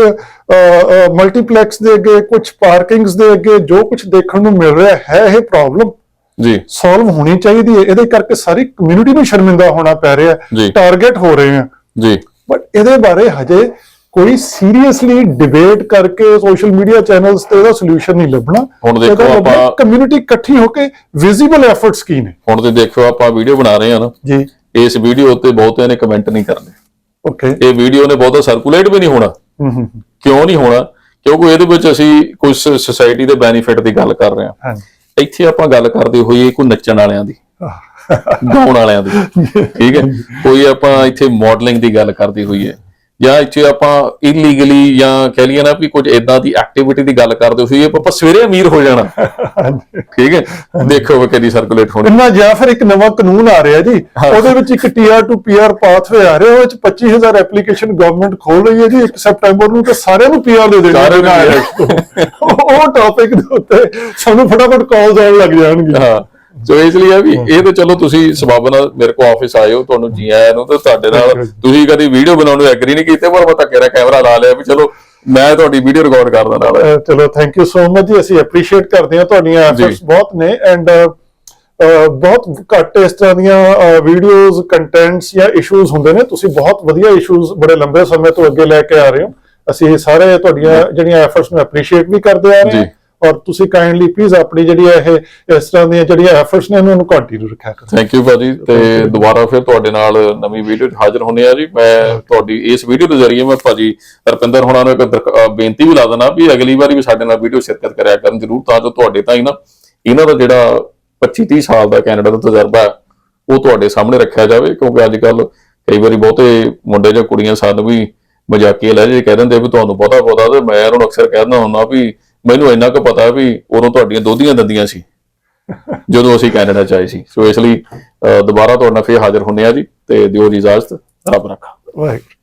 ਮਲਟੀਪਲੈਕਸ ਦੇ ਅੱਗੇ ਕੁਝ ਪਾਰਕਿੰਗਸ ਦੇ ਅੱਗੇ ਜੋ ਕੁਝ ਦੇਖਣ ਨੂੰ ਮਿਲ ਰਿਹਾ ਹੈ ਇਹ ਪ੍ਰੋਬਲਮ ਜੀ। ਸੋਲਵ ਹੋਣੀ ਚਾਹੀਦੀ ਹੈ। ਇਹਦੇ ਕਰਕੇ ਸਾਰੀ ਕਮਿਊਨਿਟੀ ਨੂੰ ਸ਼ਰਮਿੰਦਾ ਹੋਣਾ ਪੈ ਰਿਹਾ ਟਾਰਗੇਟ ਹੋ ਰਹੇ ਆ ਜੀ। ਬਟ ਇਹਦੇ ਬਾਰੇ ਹਜੇ ਕੋਈ ਸੀਰੀਅਸਲੀ ਡਿਬੇਟ ਕਰਕੇ ਸੋਸ਼ਲ ਮੀਡੀਆ ਚੈਨਲਸ ਤੇ ਇਹਦਾ ਸੋਲੂਸ਼ਨ ਨਹੀਂ ਲੱਭਣਾ। ਹੁਣ ਦੇਖੋ ਆਪਾਂ- ਕਮਿਊਨਿਟੀ ਇਕੱਠੀ ਹੋ ਕੇ ਵਿਜ਼ੀਬਲ ਐਫਰਟਸ ਕੀ ਨੇ? ਹੁਣ ਤੇ ਦੇਖੋ ਆਪਾਂ ਵੀਡੀਓ ਬਣਾ ਰਹੇ ਹਾਂ ਨਾ। ਜੀ। ਇਸ ਵੀਡੀਓ ਉੱਤੇ ਬਹੁਤਿਆਂ ਨੇ ਕਮੈਂਟ ਨਹੀਂ ਕਰਨੇ। ਓਕੇ ਇਹ ਵੀਡੀਓ ਨੇ ਬਹੁਤਾ ਸਰਕੂਲੇਟ ਵੀ ਨਹੀਂ ਹੋਣਾ। ਹੂੰ ਹੂੰ ਕਿਉਂ ਨਹੀਂ ਹੋਣਾ? ਕਿਉਂਕਿ ਇਹਦੇ ਵਿੱਚ ਅਸੀਂ ਕੁਝ ਸੋਸਾਇਟੀ ਦੇ ਬੈਨੀਫਿਟ ਦੀ ਗੱਲ ਕਰ ਰਹੇ ਹਾਂ। ਹਾਂਜੀ। ਇੱਥੇ ਆਪਾਂ ਗੱਲ ਕਰਦੇ ਹੋਈਏ ਕੋਈ ਨੱਚਣ ਵਾਲਿਆਂ ਦੀ ਗਾਉਣ ਵਾਲਿਆਂ ਦੀ। ਠੀਕ ਹੈ? ਕੋਈ ਆਪਾਂ ਇੱਥੇ ਮਾਡਲਿੰਗ ਦੀ ਗੱਲ ਕਰਦੇ ਹੋਈਏ। ਜਾਂ ਇੱਥੇ ਆਪਾਂ ਇਲੀਗਲੀ ਜਾਂ ਕਹਿ ਲਈਏ ਨਾ ਵੀ ਕੁਝ ਇਦਾਂ ਦੀ ਐਕਟੀਵਿਟੀ ਦੀ ਗੱਲ ਕਰਦੇ ਹੋਈਏ ਆਪਾਂ ਸਵੇਰੇ ਅਮੀਰ ਹੋ ਜਾਣਾ। ਠੀਕ ਹੈ? ਦੇਖੋ ਵੀ ਕਿਹਦੀ ਸਰਕੂਲੇਟ ਹੋਣੀ। ਇੰਨਾ ਜਾਂ ਫਿਰ ਇੱਕ ਨਵਾਂ ਕਾਨੂੰਨ ਆ ਰਿਹਾ ਜੀ। ਉਹਦੇ ਵਿੱਚ ਇੱਕ ਟੀਆਰ ਟੂ ਪੀਆਰ ਪਾਥਵੇ ਆ ਰਿਹਾ ਉਹਦੇ ਵਿੱਚ 25000 ਐਪਲੀਕੇਸ਼ਨ ਗਵਰਨਮੈਂਟ ਖੋਲ ਰਹੀ ਹੈ ਜੀ 1 ਸਪਟੈਂਬਰ ਨੂੰ ਤੇ ਸਾਰਿਆਂ ਨੂੰ ਪੀਆਰ ਦੇ ਦੇਣੀ ਨੂੰ ਹੈ ਉਹ ਟੌਪਿਕ ਦੇ ਉੱਤੇ ਸਾਨੂੰ ਫਟਾਫਟ ਕਾਲਸ ਆਉਣ ਲੱਗ ਜਾਣਗੇ। ਹਾਂ। ਸੋ ਇਸ ਲਈ ਆ ਵੀ ਇਹ ਤਾਂ ਚਲੋ ਤੁਸੀਂ ਸਬਬ ਨਾਲ ਮੇਰੇ ਕੋ ਆਫਿਸ ਆਇਓ ਤੁਹਾਨੂੰ ਜੀ ਆਇਆਂ ਨੂੰ ਤੇ ਤੁਹਾਡੇ ਨਾਲ ਤੁਸੀਂ ਕਦੀ ਵੀਡੀਓ ਬਣਾਉਣ ਨੂੰ ਐਗਰੀ ਨਹੀਂ ਕੀਤੇ ਪਰ ਮੈਂ ਧੱਕੇ ਨਾਲ ਕੈਮਰਾ ਲਾ ਲਿਆ ਵੀ ਚਲੋ ਮੈਂ ਤੁਹਾਡੀ ਵੀਡੀਓ ਰਿਕਾਰਡ ਕਰਦਾ ਨਾਲ। ਚਲੋ ਥੈਂਕ ਯੂ ਸੋ ਮਚ ਜੀ ਅਸੀਂ ਐਪਰੀਸ਼ੀਏਟ ਕਰਦੇ ਹਾਂ ਤੁਹਾਡੀਆਂ ਐਫਰਟਸ। ਬਹੁਤ ਨੇ ਐਂਡ ਬਹੁਤ ਘੱਟ ਇਸ ਤਰ੍ਹਾਂ ਦੀਆਂ ਵੀਡੀਓਜ਼ ਕੰਟੈਂਟਸ ਜਾਂ ਇਸ਼ੂਜ਼ ਹੁੰਦੇ ਨੇ। ਤੁਸੀਂ ਬਹੁਤ ਵਧੀਆ ਇਸ਼ੂਜ਼ ਬੜੇ ਲੰਬੇ ਸਮੇਂ ਤੋਂ ਅੱਗੇ ਲੈ ਕੇ ਆ ਰਹੇ ਹੋ। ਅਸੀਂ ਸਾਰੇ ਤੁਹਾਡੀਆਂ ਜਿਹੜੀਆਂ ਐਫਰਟਸ ਨੂੰ ਐਪਰੀਸ਼ੀਏਟ ਵੀ ਕਰਦੇ ਆ ਰਹੇ ਹਾਂ। ਔਰ ਤੁਸੀਂ ਕਾਈਂਡਲੀ ਪਲੀਜ਼ ਆਪਣੀ ਜਿਹੜੀ ਇਹ ਇਸ ਤਰ੍ਹਾਂ ਦੀਆਂ ਜਿਹੜੀਆਂ ਐਫਰਟਸ ਨੇ ਇਹਨਾਂ ਨੂੰ ਕੰਟੀਨਿਊ ਰੱਖਿਆ ਕਰੋ। ਥੈਂਕ ਯੂ ਭਾਜੀ। ਤੇ ਦੁਬਾਰਾ ਫਿਰ ਤੁਹਾਡੇ ਨਾਲ ਨਵੀਂ ਵੀਡੀਓ 'ਚ ਹਾਜ਼ਰ ਹੋਣੇ ਆ ਜੀ। ਮੈਂ ਤੁਹਾਡੀ ਇਸ ਵੀਡੀਓ ਦੇ ਜ਼ਰੀਏ ਮੈਂ ਭਾਜੀ ਰਪਿੰਦਰ ਹੋਣਾ ਨੂੰ ਇੱਕ ਬੇਨਤੀ ਵੀ ਲਾ ਦੇਣਾ ਵੀ ਅਗਲੀ ਵਾਰੀ ਵੀ ਸਾਡੇ ਨਾਲ ਵੀਡੀਓ ਸ਼ਿਰਕਤ ਕਰਿਆ ਕਰਨ ਜਰੂਰ ਤਾਂ ਜੋ ਤੁਹਾਡੇ ਤਾਂ ਹੀ ਨਾ ਇਹਨਾਂ ਦਾ ਜਿਹੜਾ 25 30 ਸਾਲ ਦਾ ਕੈਨੇਡਾ ਦਾ ਤਜਰਬਾ ਹੈ ਉਹ ਤੁਹਾਡੇ ਸਾਹਮਣੇ ਰੱਖਿਆ ਜਾਵੇ। ਕਿਉਂਕਿ ਅੱਜ ਕੱਲ ਕਈ ਵਾਰੀ ਬਹੁਤੇ ਮੁੰਡੇ ਜਾਂ ਕੁੜੀਆਂ ਸਾਨੂੰ ਵੀ ਮਜ਼ਾਕੀਆ ਲਹਿਜੇ 'ਚ ਕਹਿ ਦਿੰਦੇ ਵੀ ਤੁਹਾਨੂੰ ਬਹੁਤਾ ਪਤਾ ਤੇ ਮੈਂ ਉਹਨਾਂ ਨੂੰ ਅਕਸਰ ਕਹਿ ਦਿੰਦਾ ਹੁੰਦਾ ਵੀ ਮੈਨੂੰ ਇੰਨਾ ਕੁ ਪਤਾ ਵੀ ਉਦੋਂ ਤੁਹਾਡੀਆਂ ਦੋਧੀਆਂ ਦੰਦੀਆਂ ਸੀ, ਜਦੋਂ ਅਸੀਂ ਕੈਨੇਡਾ ਚ ਆਏ ਸੀ। ਸੋ ਇਸ ਲਈ, ਅਹ, ਦੁਬਾਰਾ ਤੁਹਾਡਾ ਨਾਲ ਫੇਰ ਹਾਜ਼ਰ ਹੁੰਨੇ ਆ ਜੀ ਤੇ ਦਿਓ ਜੀ ਇਜਾਜ਼ਤ, ਰੱਬ ਰੱਖਾ। ਵਾਹਿਗੁਰੂ।